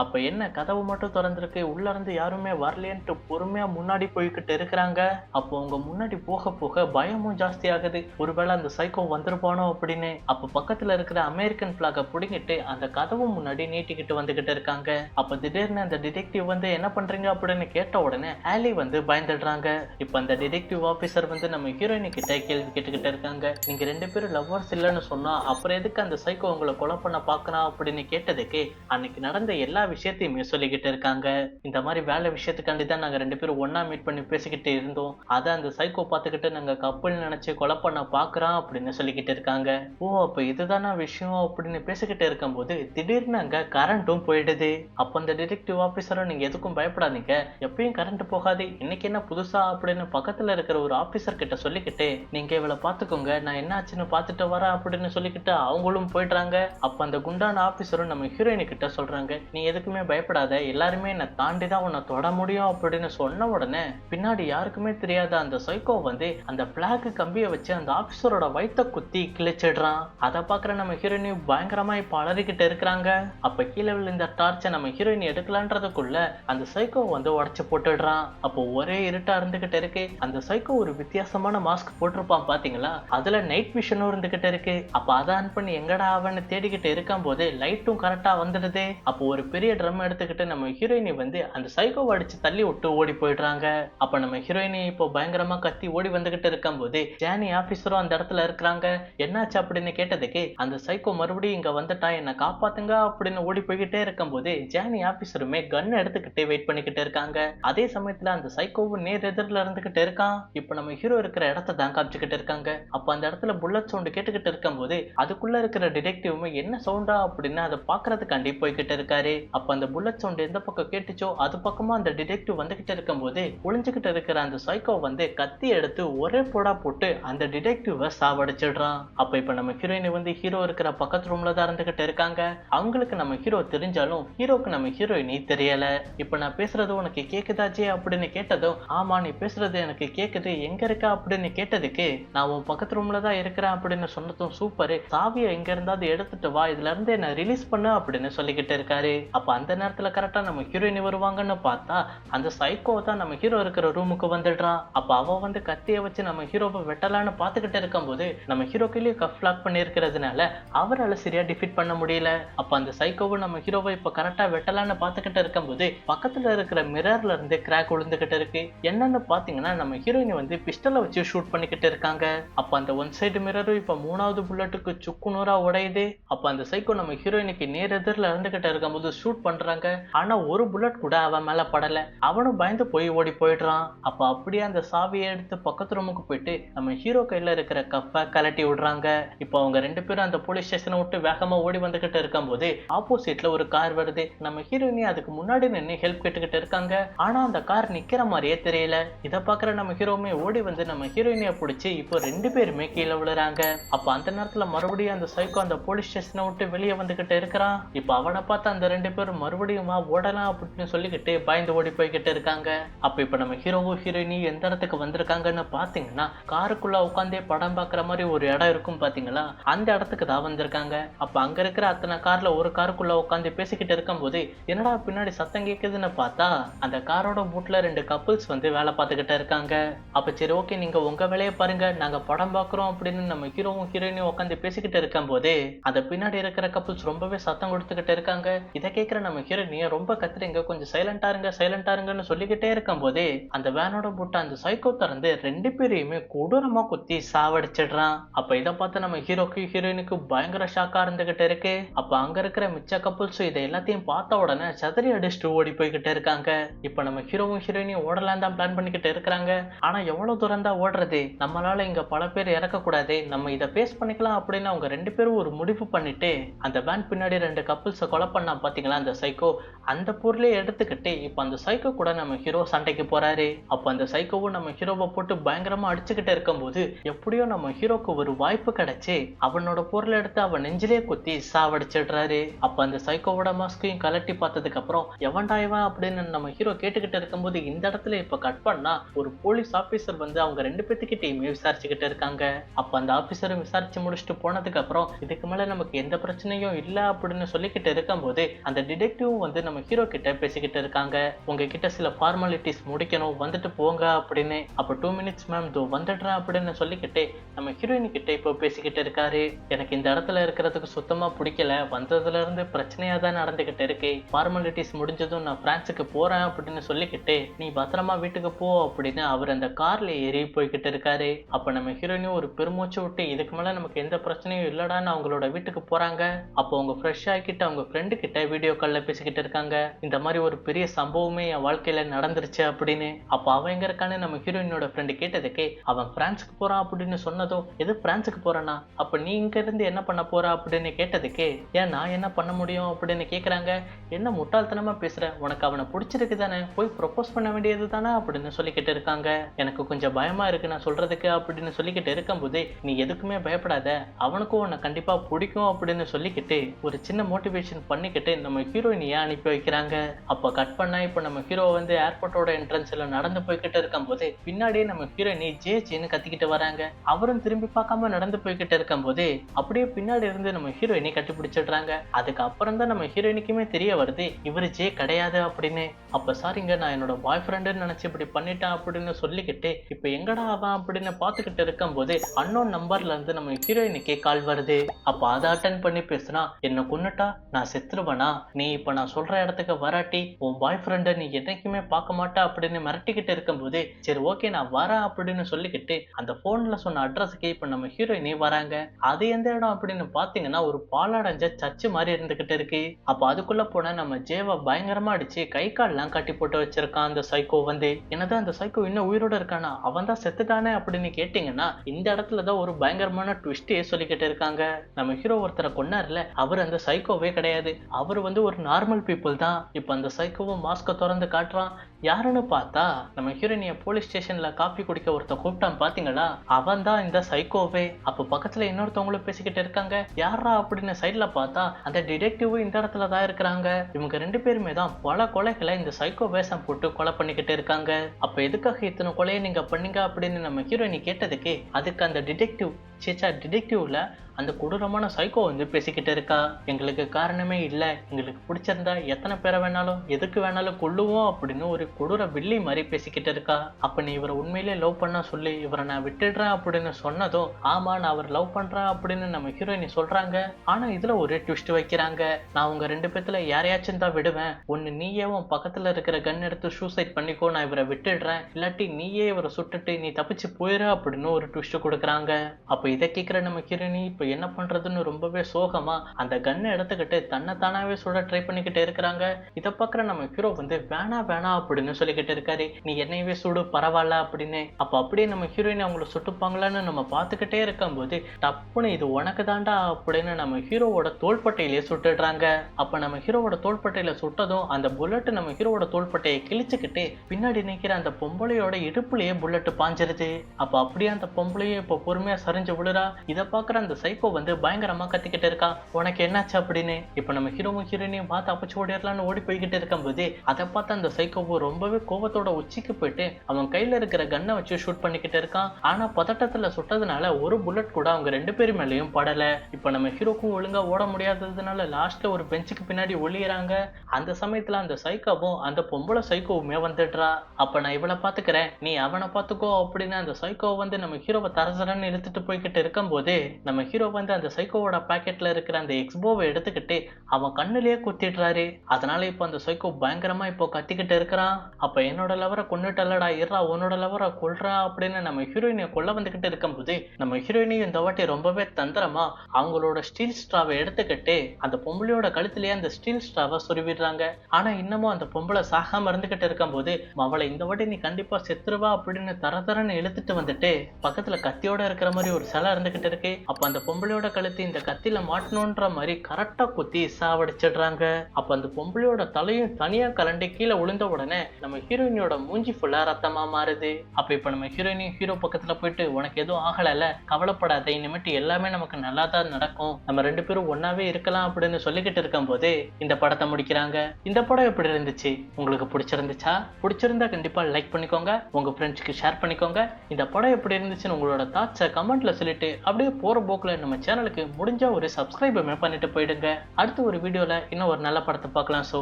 அப்போ என்ன கதவு மட்டும் திறந்துருக்கு? உள்ளேருந்து யாருமே வரலேன்ட்டு பொறுமையாக முன்னாடி போய்கிட்டு இருக்கிறாங்க. அப்போ அவங்க முன்னாடி போக போக பயமும் ஜாஸ்தி ஆகுது. ஒருவேளை அந்த சைக்கோ வந்திருப்பானோ அப்படின்னு. அப்போ பக்கத்தில் இருக்கிற அமெரிக்கன் ஃப்ளாகை பிடிங்கிட்டு அந்த கதவு முன்னாடி நீட்டிக்கிட்டு வந்துக்கிட்டு இருக்காங்க. அப்ப திடீர்னு அந்த டிடெக்டிவ் வந்து என்ன பண்றீங்க அப்படின்னு கேட்ட உடனே ஆலி வந்து பயந்துடுறாங்க. இப்ப அந்த டிடெக்டிவ் ஆபீசர் வந்து நம்ம ஹீரோயின் கிட்ட கேள்வி கேட்டுக்கிட்டு இருக்காங்க. நீங்க ரெண்டு பேரும் லவ்வர்ஸ் இல்லைன்னு சொன்னா அப்புறம் எதுக்கு அந்த சைக்கோ உங்களை கொலை பண்ண பாக்கணும் அப்படின்னு கேட்டதுக்கு அன்னைக்கு நடந்த எல்லா விஷயத்தையுமே சொல்லிக்கிட்டு இருக்காங்க. இந்த மாதிரி வேலை விஷயத்துக்காண்டி தான் நாங்க ரெண்டு பேரும் ஒன்னா மீட் பண்ணி பேசிக்கிட்டு இருந்தோம். அதை அந்த சைக்கோ பார்த்துக்கிட்டு நாங்க கப்பல் நினைச்சு கொலை பண்ண பாக்குறோம் அப்படின்னு சொல்லிக்கிட்டு இருக்காங்க. ஓ அப்ப இதுதானா விஷயம் அப்படின்னு பேசிக்கிட்டு இருக்கும்போது திடீர்னு அங்க கரண்ட்டும் போயிடுது. அப்போ அந்த டிடெக்டிவ் ஆஃபீஸரும் நீங்க எதுக்கும் பயப்படாதீங்க. எப்பயும் கரண்ட் போகாது. இன்னைக்கு என்ன புதுசா அப்படின்னு பக்கத்துல இருக்கிற ஒரு ஆஃபீஸர் கிட்ட சொல்லிக்கிட்டு நீங்க இவளை பாத்துக்கோங்க நான் என்ன ஆச்சுன்னு பார்த்துட்டு வரேன் அப்படின்னு சொல்லிக்கிட்டு அவங்களும் போயிடுறாங்க. அப்ப அந்த குண்டான ஆஃபீஸரும் நம்ம ஹீரோயினு கிட்ட சொல்றாங்க நீ எதுக்குமே பயப்படாத. எல்லாருமே என்னை தாண்டி தான் உன்னை தொட முடியும் அப்படின்னு சொன்ன உடனே பின்னாடி யாருக்குமே தெரியாத அந்த சைக்கோ வந்து அந்த பிளாக் கம்பியை வச்சு அந்த ஆஃபீஸரோட வயித்த குத்தி கிழிச்சிடுறான். அதை பார்க்குற நம்ம ஹீரோயினையும் பயங்கரமா இப்போ அலறிக்கிட்டு இருக்கிறாங்க. அப்போ கீழே விழுந்த டார்ச்சை நம்ம ஹீரோயின் எடுக்கலான்றதுக்குள்ள அந்த சைக்கோ வந்து உடச்சு போட்டுடுறான். அப்போ ஒரே இருட்டா இருந்துகிட்டு இருக்கு. அந்த சைக்கோ ஒரு வித்தியாசமான மாஸ்க் போட்டிருப்பான் பாத்தீங்களா? அதுல நைட் விஷனும் இருந்துகிட்டு இருக்கு. அப்ப அதை ஆன் பண்ணி எங்கடா அவன்னு தேடிக்கிட்டு இருக்கும் போது லைட்டும் கரெக்டா வந்துடுது. அப்போ ஒரு பெரிய ட்ரம் எடுத்துக்கிட்டு நம்ம ஹீரோயினி வந்து அந்த சைக்கோவை அடிச்சு தள்ளி விட்டு ஓடி போயிடுறாங்க. அப்ப நம்ம ஹீரோயினி இப்போ பயங்கரமா கத்தி ஓடி வந்துகிட்டு இருக்கும்போது ஜானி ஆபீசரும் அந்த இடத்துல இருக்கிறாங்க. என்னாச்சு? அப்படின்னு கேட்டதுக்கு அந்த சைக்கோ மறுபடியும் இங்க வந்துட்டா என்ன காப்பாத்துங்க அப்படின்னு ஓடி போய்கிட்டே இருக்கும் போது ஜானி ஆபீசருமே கன் எடுத்துக்கிட்டு வெயிட் பண்ணிக்கிட்டு இருக்காங்க. அதே சமயத்துல அந்த சைக்கோவும் நேர் எதிரில் இருந்துகிட்டு இருக்கான். இப்ப நம்ம ஹீரோ இருக்கிற இடத்த தான் காமிச்சுக்கிட்டு இருக்காங்க. அப்ப அந்த இடத்துல புல்லட் சவுண்டு கேட்டுக்கிட்டு இருக்கும்போது அதுக்குள்ள இருக்கிற டிடெக்டிவுமே என்ன சவுண்டா அப்படின்னு அதை பாக்குறதுக்காண்டி போய்கிட்டு இருக்காரு. அப்ப அந்த புல்லட் சவுண்ட் எந்த பக்கம் கேட்டுச்சோ அது பக்கமா அந்த டிடெக்டிவ் வந்துகிட்டு இருக்கும்போது ஒளிஞ்சுக்கிட்டு இருக்கிற அந்த சைக்கோ வந்து கத்தி எடுத்து ஒரே போடா போட்டு அந்த டிடெக்டிவ சாவடிச்சிடுறான். அப்ப இப்ப நம்ம ஹீரோயின் வந்து ஹீரோ இருக்கிற பக்கத்து ரூம்ல தான் இருந்துகிட்டு இருக்காங்க. அவங்களுக்கு நம்ம ஹீரோ தெரிஞ்சாலும் ஹீரோக்கு நம்ம ஹீரோயினி தெரியல. இப்ப நான் பேசுறது உனக்கு கேக்குதாச்சே அப்படின்னு கேட்டதும் ஆமா நீ பேசுறது எனக்கு கேக்குது. எங்க இருக்கா அப்படின்னு கேட்டதுக்கு நான் உன் பக்கத்து ரூம்ல தான் இருக்கிறேன் அப்படின்னு சொன்னதும் சூப்பர் சாவியை எங்க இருந்தாவது எடுத்துட்டு வா. இதுல இருந்து என்ன ரிலீஸ் பண்ணு அப்படின்னு சொல்லிக்கிட்டு இருக்காரு. அப்ப அந்த நேரத்துல கரெக்டா நம்ம ஹீரோயினி வருவாங்கன்னு பார்த்தா அந்த சைக்கோ தான் நம்ம ஹீரோ இருக்கிற ரூமுக்கு வந்துடுறான். அப்ப அவ வந்து கத்திய வச்சு நம்ம ஹீரோவை வெட்டலான்னு பாத்துக்கிட்டு இருக்கும்போது நம்ம ஹீரோக்கிலேயே கஃப் லாக் பண்ணி இருக்கிறதுனால அவரால் சரியா டிஃபீட் பண்ண முடியல. அப்ப அந்த சைக்கோவும் நம்ம ஹீரோவை இப்ப கரெக்டாக வெட்டலான்னு பார்த்துக்கிட்டு இருக்கும்போது பக்கத்தில் இருக்கிற மிரர்ல இருந்து கிராக் விழுந்துகிட்டு இருக்கு. என்னன்னு பார்த்தீங்கன்னா நம்ம ஹீரோயினை வந்து பிஸ்டலை வச்சு ஷூட் பண்ணிக்கிட்டு இருக்காங்க. அப்போ அந்த ஒன் சைடு மிரரும் இப்போ மூணாவது புல்லட்டுக்கு சுக்கு நூறாக உடையுது. அப்போ அந்த சைக்கோ நம்ம ஹீரோயினுக்கு நேர் எதிரில் இருந்துகிட்டு இருக்கும்போது ஷூட் பண்ணுறாங்க ஆனால் ஒரு புல்லட் கூட அவன் மேலே படலை. அவனும் பயந்து போய் ஓடி போயிடுறான். அப்போ அப்படியே அந்த சாவியை எடுத்து பக்கத்து ரூமுக்கு போயிட்டு நம்ம ஹீரோ கையில் இருக்கிற கப்பை கலட்டி விடுறாங்க. இப்போ அவங்க ரெண்டு பேரும் அந்த போலீஸ் ஸ்டேஷனை விட்டு வேகமாக ஓடி வந்துகிட்டு இருக்கும்போது ஆப்போசிட்ல ஒரு கார் வருது. நம்ம ஹீரோயினி அதுக்கு முன்னாடி நின்று ஹெல்ப் கேட்டுக்கிட்டு இருக்காங்க. ஆனா அந்த கார் நிக்கிற மாதிரியே தெரியல. இதை பாக்குற நம்ம ஹீரோவுமே ஓடி வந்து நம்ம ஹீரோயினியை பிடிச்சி இப்போ ரெண்டு பேருமே கீழே விழுறாங்க. அப்ப அந்த நேரத்துல மறுபடியும் அந்த சைக்கோ அந்த போலீஸ் ஸ்டேஷனை விட்டு வெளியே வந்துகிட்டு இருக்கிறான். இப்போ அவனை பார்த்து அந்த ரெண்டு பேரும் மறுபடியும் ஓடலாம் அப்படின்னு சொல்லிக்கிட்டு பயந்து ஓடி போய்கிட்டு இருக்காங்க. அப்ப இப்ப நம்ம ஹீரோவும் ஹீரோயினி எந்த இடத்துக்கு வந்திருக்காங்கன்னு பாத்தீங்கன்னா காருக்குள்ள உட்காந்தே படம் பாக்குற மாதிரி ஒரு இடம் இருக்கும் பாத்தீங்களா அந்த இடத்துக்கு தான் வந்திருக்காங்க. அப்ப அங்க இருக்கிற அத்தனை கார்ல ஒரு காருக்குள்ள உட்காந்து பேசிக்கிட்டு இருக்கும்போது என்னடா பின்னாடி சத்தம் கேட்குதுன்னு பார்த்தா அந்த காரோட பூட்ல ரெண்டு கப்புள்ஸ் வந்து வேலை பார்த்துக்கிட்டே இருக்காங்க. அப்ப சரி ஓகே நீங்க உங்க வேலையை பாருங்க. நாங்க படம் பார்க்குறோம் அப்படின்னு நம்ம ஹீரோவும் ஹீரோயினும் உட்காந்து பேசிக்கிட்டு இருக்கும்போது அந்த பின்னாடி இருக்கிற கப்புள்ஸ் ரொம்பவே சத்தம் கொடுத்துக்கிட்டு இருக்காங்க. இதை கேட்குற நம்ம ஹீரோயினியை ரொம்ப கத்துறீங்க. கொஞ்சம் சைலண்டா இருங்க சைலண்டா இருங்கன்னு சொல்லிக்கிட்டே இருக்கும்போதே அந்த வேனோட பூட்டை அந்த சைக்கோ திறந்து ரெண்டு பேரையுமே கொடூரமா குத்தி சாவடிச்சிடுறான். அப்ப இதை பார்த்து நம்ம ஹீரோக்கு ஹீரோயினுக்கு பயங்கர ஷாக்கா இருந்துகிட்டு இருக்கு. அப்ப அங்க இருக்கிற மிச்ச கப்புள்ஸும் இதை எல்லாத்தையும் பார்த்த உடனே சதறி அடிச்சுட்டு ஓடி போய்கிட்டே இருக்காங்க. இப்ப நம்ம ஹீரோவும் ஹீரோயினையும் ஓடலாம் தான் பிளான் பண்ணிக்கிட்டு இருக்கிறாங்க. ஆனா எவ்வளவு தூரம் தான் ஓடுறது? நம்மளால இங்க பல பேர் இறக்க கூடாது நம்ம இதை பேஸ் பண்ணிக்கலாம் அப்படின்னு அவங்க ரெண்டு பேரும் ஒரு முடிவு பண்ணிட்டு அந்த வேன் பின்னாடி ரெண்டு கப்புள்ஸை கொலை பண்ணா பாத்தீங்களா அந்த சைக்கோ அந்த பொருளே எடுத்துக்கிட்டு இப்ப அந்த சைக்கோ கூட நம்ம ஹீரோ சண்டைக்கு போறாரு. அப்ப அந்த சைக்கோவும் நம்ம ஹீரோவை போட்டு பயங்கரமா அடிச்சுக்கிட்டு இருக்கும்போது எப்படியோ நம்ம ஹீரோக்கு ஒரு வாய்ப்பு கிடைச்சு அவனோட பொருளை எடுத்து அவன் நெஞ்சிலே குத்தி சாவடிச்சிடுறாரு. அப்ப அந்த சைக்கோவோட மாஸ்கையும் கலட்டி பார்த்ததுக்கு அப்புறம் எவன்டா இவன்? அப்படின்னு நம்ம ஹீரோ கேட்டுக்கிட்டு இருக்கும்போது இந்த இடத்துல இப்ப கட் பண்ணா ஒரு போலீஸ் ஆபீசர் வந்து அவங்க ரெண்டு பேத்துக்கிட்டையுமே விசாரிச்சுக்கிட்டு இருக்காங்க. அப்ப அந்த ஆபீசரும் விசாரிச்சு முடிச்சுட்டு போனதுக்கு அப்புறம் இதுக்கு மேல நமக்கு எந்த பிரச்சனையும் இல்ல அப்படின்னு சொல்லிக்கிட்டு இருக்கும்போது அந்த டிடெக்டிவும் வந்து நம்ம ஹீரோ கிட்ட பேசிக்கிட்டு இருக்காங்க. உங்ககிட்ட சில ஃபார்மாலிட்டிஸ் முடிக்கணும் வந்துட்டு போங்க அப்படின்னு. அப்ப டூ மினிட்ஸ் மேம் தோ வந்துடுறேன் அப்படின்னு சொல்லிக்கிட்டு நம்ம ஹீரோயின் கிட்ட இப்போ பேசிக்கிட்டு இருக்காரு. எனக்கு இந்த இடத்துல இருக்கிறதுக்கு சுத்தமா பிடிக்கல. வந்ததுல இருந்து பிரச்சனையா தான் நடந்துகிட்டு இருக்கு. ஃபார்மாலிட்டிஸ் முடிஞ்சதும் நான் பிரான்ஸுக்கு போறேன் அப்படின்னு சொல்லிக்கிட்டு நீ பத்திரமா வீட்டுக்கு போ அப்படின்னு அவர் அந்த கார்ல ஏறி போய்கிட்டு இருக்காரு. அப்ப நம்ம ஹீரோயினும் ஒரு பெருமூச்சு விட்டு இதுக்கு மேல நமக்கு எந்த பிரச்சனையும் இல்லடான்னு அவங்களோட வீட்டுக்கு போறாங்க. அப்போ அவங்க ஃப்ரெஷ் ஆகிக்கிட்டு அவங்க ஃப்ரெண்டு கிட்ட வீடியோ கால்ல பேசிக்கிட்டு இருக்காங்க. இந்த மாதிரி ஒரு பெரிய சம்பவமே என் வாழ்க்கையில நடந்துருச்சு அப்படின்னு. அப்போ அவன் எங்க இருக்கான்னு நம்ம ஹீரோயினோட ஃப்ரெண்டு கேட்டதுக்கு அவன் பிரான்ஸுக்கு போறான் அப்படின்னு சொன்னதோ எது பிரான்ஸுக்கு போறானா? அப்ப நீ இங்க இருந்து என்ன பண்ண போற அப்படின்னு கேட்டதுக்கு ஏன் நான் என்ன பண்ண முடியும்? அப்படின்னு கேட்குறாங்க என்ன முட்டாள்தனமா பேசுற? உனக்கு அவனை பிடிச்சிருக்கு தானே? போய் ப்ரொப்போஸ் பண்ண வேண்டியது தானே? அப்படின்னு சொல்லிக்கிட்டு இருக்காங்க. எனக்கு கொஞ்சம் பயமா இருக்குது நான் சொல்றதுக்கு அப்படின்னு சொல்லிக்கிட்டு இருக்கும்போது நீ எதுக்குமே பயப்படாத. அவனுக்கும் உன்னை கண்டிப்பா பிடிக்கும் அப்படின்னு சொல்லிக்கிட்டு ஒரு சின்ன மோட்டிவேஷன் பண்ணிக்கிட்டு நம்ம ஹீரோயினியை அனுப்பி வைக்கிறாங்க. அப்போ கட் பண்ணா இப்ப நம்ம ஹீரோ வந்து ஏர்போர்ட்டோட என்ட்ரன்ஸ்ல நடந்து போய்கிட்டு இருக்கும்போது பின்னாடியே நம்ம ஹீரோயினி ஜே ஜேன்னு கத்திக்கிட்டு வராங்க. அவரும் திரும்பி பார்க்காம நடந்து போய்கிட்டு இருக்கும்போது அப்படியே பின்னாடி இருந்து நம்ம ஹீரோயினை கட்டி பிடிச்சிடுறாங்க அதுக்கப்புறம் தான் நம்ம ஹீரோயினுக்குமே தெரிய வருது இவர் ஜே கிடையாது அப்படின்னு. அப்ப சாரிங்க நான் என்னோட பாய் ஃப்ரெண்டுன்னு நினைச்சு இப்படி பண்ணிட்டேன் அப்படின்னு சொல்லிக்கிட்டு இப்ப எங்கடா அவன் அப்படின்னு பார்த்துக்கிட்டு இருக்கும்போது அன்னோன் நம்பர்ல இருந்து நம்ம ஹீரோயினுக்கே கால் வருது. அப்ப அதை அட்டன் பண்ணி பேசுனா என்ன கொன்னுட்டா? நான் செத்துருவனா? நீ இப்ப நான் சொல்ற இடத்துக்கு வராட்டி உன் பாய் ஃப்ரெண்டை நீ என்னைக்குமே பார்க்க மாட்டா? அப்படின்னு மிரட்டிக்கிட்டு இருக்கும்போது சரி ஓகே நான் வரேன் அப்படின்னு சொல்லிக்கிட்டு அந்த ஃபோனில் சொன்ன அட்ரஸுக்கு இப்போ நம்ம ஹீரோயினே வராங்க. அது எந்த இடம் அப்படின்னு பார்த்தீங்கன்னா ஒரு பாலாடைஞ்ச சர்ச்சு மாதிரி இருந்துக்கிட்டு இருக்கு. அப்ப அப்போ அதுக்குள்ளே போன நம்ம ஜேவை பயங்கரமாக அடித்து கை கால்லாம் கட்டி போட்டு வச்சிருக்கான் அந்த சைக்கோ வந்து. என்னதான் அந்த சைக்கோ இன்னும் உயிரோட இருக்கானா? அவன் தான் செத்துட்டானே அப்படின்னு கேட்டிங்கன்னா இந்த இடத்துல தான் ஒரு பயங்கரமான ட்விஸ்டே சொல்லிக்கிட்டு இருக்காங்க. நம்ம ஹீரோ ஒருத்தரை கொண்டார்ல அவர் அந்த சைக்கோவே கிடையாது. அவர் வந்து ஒரு நார்மல் பீப்புள் தான். இப்போ அந்த சைக்கோவும் மாஸ்கை திறந்து காட்டுறான். யாருன்னு பார்த்தா நம்ம ஹீரோனியை போலீஸ் ஸ்டேஷன்ல காப்பி குடிக்க ஒருத்தன் கூப்பிட்டான் பாத்தீங்களா? அவன் தான் இந்த சைக்கோவே அப்ப பக்கத்துல இன்னொருத்தவங்களும் பேசிக்கிட்டு இருக்காங்க. யாரா அப்படின்னு சைட்ல பார்த்தா அந்த டிடெக்டிவும் இந்த இடத்துல தான் இருக்கிறாங்க. இவங்க ரெண்டு பேருமே தான் பல கொலைகளை இந்த சைக்கோ வேஷம் போட்டு கொலை பண்ணிக்கிட்டு இருக்காங்க. அப்ப எதுக்காக இத்தனை கொலையை நீங்க பண்ணீங்க அப்படின்னு நம்ம ஹீரோயினி கேட்டதுக்கு அதுக்கு அந்த டிடெக்டிவ் சேச்சா டிடெக்டிவ்ல அந்த கொடூரமான சைக்கோ வந்து பேசிக்கிட்டு இருக்கா? எங்களுக்கு காரணமே இல்லை. எங்களுக்கு பிடிச்சிருந்தா எத்தனை பேரை வேணாலும் எதுக்கு வேணாலும் கொள்ளுவோம் அப்படின்னு ஒரு கொடூர வில்லி மாதிரி பேசிக்கிட்டு இருக்கா. அப்ப நீ இவரை உண்மையிலே லவ் பண்ணா சொல்லி இவரை நான் விட்டுடுறேன் அப்படின்னு சொன்னதும் ஆமா நான் அவர் லவ் பண்றேன் அப்படின்னு நம்ம ஹீரோயினி சொல்றாங்க. ஆனா இதுல ஒரு ட்விஸ்ட் வைக்கிறாங்க. நான் உங்க ரெண்டு பேத்துல யாரையாச்சும் தான் விடுவேன். ஒன்னு நீயே உன் பக்கத்துல இருக்கிற கன் எடுத்து சூசைட் பண்ணிக்கோ நான் இவரை விட்டுடுறேன். இல்லாட்டி நீயே இவரை சுட்டுட்டு நீ தப்பிச்சு போயிரு அப்படின்னு ஒரு ட்விஸ்ட் கொடுக்குறாங்க. அப்ப இதை கேட்கிற நம்ம ஹீரோயினி இப்போ என்ன பண்றதுன்னு ரொம்பவே சோகமா அந்த கன்னை எடுத்துக்கிட்டு தன்னை தானாகவே சுட ட்ரை பண்ணிக்கிட்டே இருக்கிறாங்க. இதை பார்க்குற நம்ம ஹீரோ வந்து வேணா வேணா அப்படின்னு சொல்லிக்கிட்டு இருக்காரு. நீ என்னையவே சுடு பரவாயில்ல அப்படின்னு. அப்போ அப்படியே நம்ம ஹீரோயின் அவங்கள சுட்டுப்பாங்களான்னு நம்ம பார்த்துக்கிட்டே இருக்கும்போது டப்புன்னு இது உனக்கு தாண்டா அப்படின்னு நம்ம ஹீரோவோட தோள்பட்டையிலேயே சுட்டுடுறாங்க. அப்போ நம்ம ஹீரோவோட தோள்பட்டையில சுட்டதும் அந்த புல்லட் நம்ம ஹீரோவோட தோள்பட்டையை கிழிச்சுக்கிட்டு பின்னாடி நிக்கிற அந்த பொம்பளையோட இடுப்புலயே புல்லட் பாஞ்சிருது. அப்போ அப்படியே அந்த பொம்பளையும் இப்போ பொறுமையாக சரிஞ்சு விழுறா இதை பார்க்குற அந்த சைக்கோ வந்து பயங்கரமா கத்திக்கிட்டு இருக்கா. உனக்கு என்னாச்சு அப்படின்னு? இப்போ நம்ம ஹீரோவும் ஹீரோனையும் பார்த்து அப்பச்சு ஓடிடலான்னு ஓடி போய்கிட்டு இருக்கும்போது அதை பார்த்து அந்த சைக்கோவும் ரொம்பவே கோபத்தோட உச்சிக்கு போயிட்டு அவன் கையில இருக்கிற கன்னை வச்சு ஷூட் பண்ணிக்கிட்டு இருக்கான். ஆனா பதட்டத்துல சுட்டதுனால ஒரு புல்லட் கூட அவங்க ரெண்டு பேரும் மேலேயும் படல. இப்போ நம்ம ஹீரோக்கும் ஒழுங்கா ஓட முடியாததுனால லாஸ்ட்ல ஒரு பெஞ்சுக்கு பின்னாடி ஒளியிறாங்க. அந்த சமயத்துல அந்த சைக்கோவும் அந்த பொம்பளை சைக்கோவுமே வந்துடுறா. அப்ப நான் இவளை பார்த்துக்கிறேன். நீ அவனை பாத்துக்கோ அப்படின்னு அந்த சைக்கோவை வந்து நம்ம ஹீரோவை தரசரன்னு இழுத்துட்டு போய்கிட்டு இருக்கும்போது நம்ம ஹீரோ வந்து அந்த சைக்கோவோட பாக்கெட்ல இருக்கிற அந்த எக்ஸ்போவை எடுத்துக்கிட்டு அவன் கண்ணுலயே குத்திடுறாரு. அதனால இப்போ அந்த சைக்கோ பயங்கரமா இப்போ கத்திக்கிட்டு இருக்கிறான் அப்ப என்னோட லவரை கொண்டுட்டல்லடா இருறா உன்னோட லவரை கொல்றா அப்படின்னு நம்ம ஹீரோயினை கொல்ல வந்துகிட்டு இருக்கும்போது நம்ம ஹீரோயினையும் இந்த வாட்டி ரொம்பவே தந்திரமா அவங்களோட ஸ்டீல் ஸ்ட்ராவை எடுத்துக்கிட்டு அந்த பொம்பளையோட கழுத்துலயே அந்த ஸ்டீல் ஸ்ட்ராவை சொருவிடுறாங்க. ஆனா இன்னமும் அந்த பொம்பளை சாகாம இருந்துகிட்டு இருக்கும்போது அவளை இந்த வாட்டி நீ கண்டிப்பா செத்துருவா அப்படின்னு தர தரன்னு இழுத்துட்டு வந்துட்டு பக்கத்துல கத்தியோட இருக்கிற மாதிரி ஒரு சிலை இருந்துகிட்டு இருக்கு. அப்ப அந்த பொம்பளையோட கழுத்து இந்த கத்தியில மாட்டணுன்ற மாதிரி கரெக்டா குத்தி சாவடிச்சிடுறாங்க. அப்ப அந்த பொம்பளையோட தலையும் தனியா கலண்டி கீழே விழுந்த உடனே நம்ம ஹீரோயினியோட மூஞ்சி ஃபுல்லா ரத்தமா மாறுது. அப்ப இப்ப நம்ம ஹீரோயினியும் ஹீரோ பக்கத்துல போயிட்டு உனக்கு எதுவும் ஆகலைல கவலைப்படாத இனிமேட்டு எல்லாமே நமக்கு நல்லா தான் நடக்கும். நம்ம ரெண்டு பேரும் ஒன்னாவே இருக்கலாம் அப்படின்னு சொல்லிக்கிட்டு இருக்கும்போது இந்த படத்தை முடிக்கிறாங்க. இந்த படம் எப்படி இருந்துச்சு? உங்களுக்கு பிடிச்சிருந்துச்சா? பிடிச்சிருந்தா கண்டிப்பா லைக் பண்ணிக்கோங்க. உங்க ஃப்ரெண்ட்ஸ்க்கு ஷேர் பண்ணிக்கோங்க. இந்த படம் எப்படி இருந்துச்சுன்னு உங்களோட தாட்ஸை கமெண்ட்ல சொல்லிட்டு அப்படியே போற போக்குல நம்ம சேனலுக்கு முடிஞ்ச ஒரு சப்ஸ்கிரைபுமே பண்ணிட்டு போயிடுங்க. அடுத்த ஒரு வீடியோல இன்னும் ஒரு நல்ல படத்தை பார்க்கலாம். So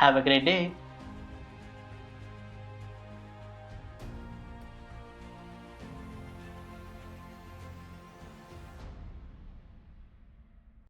have a great day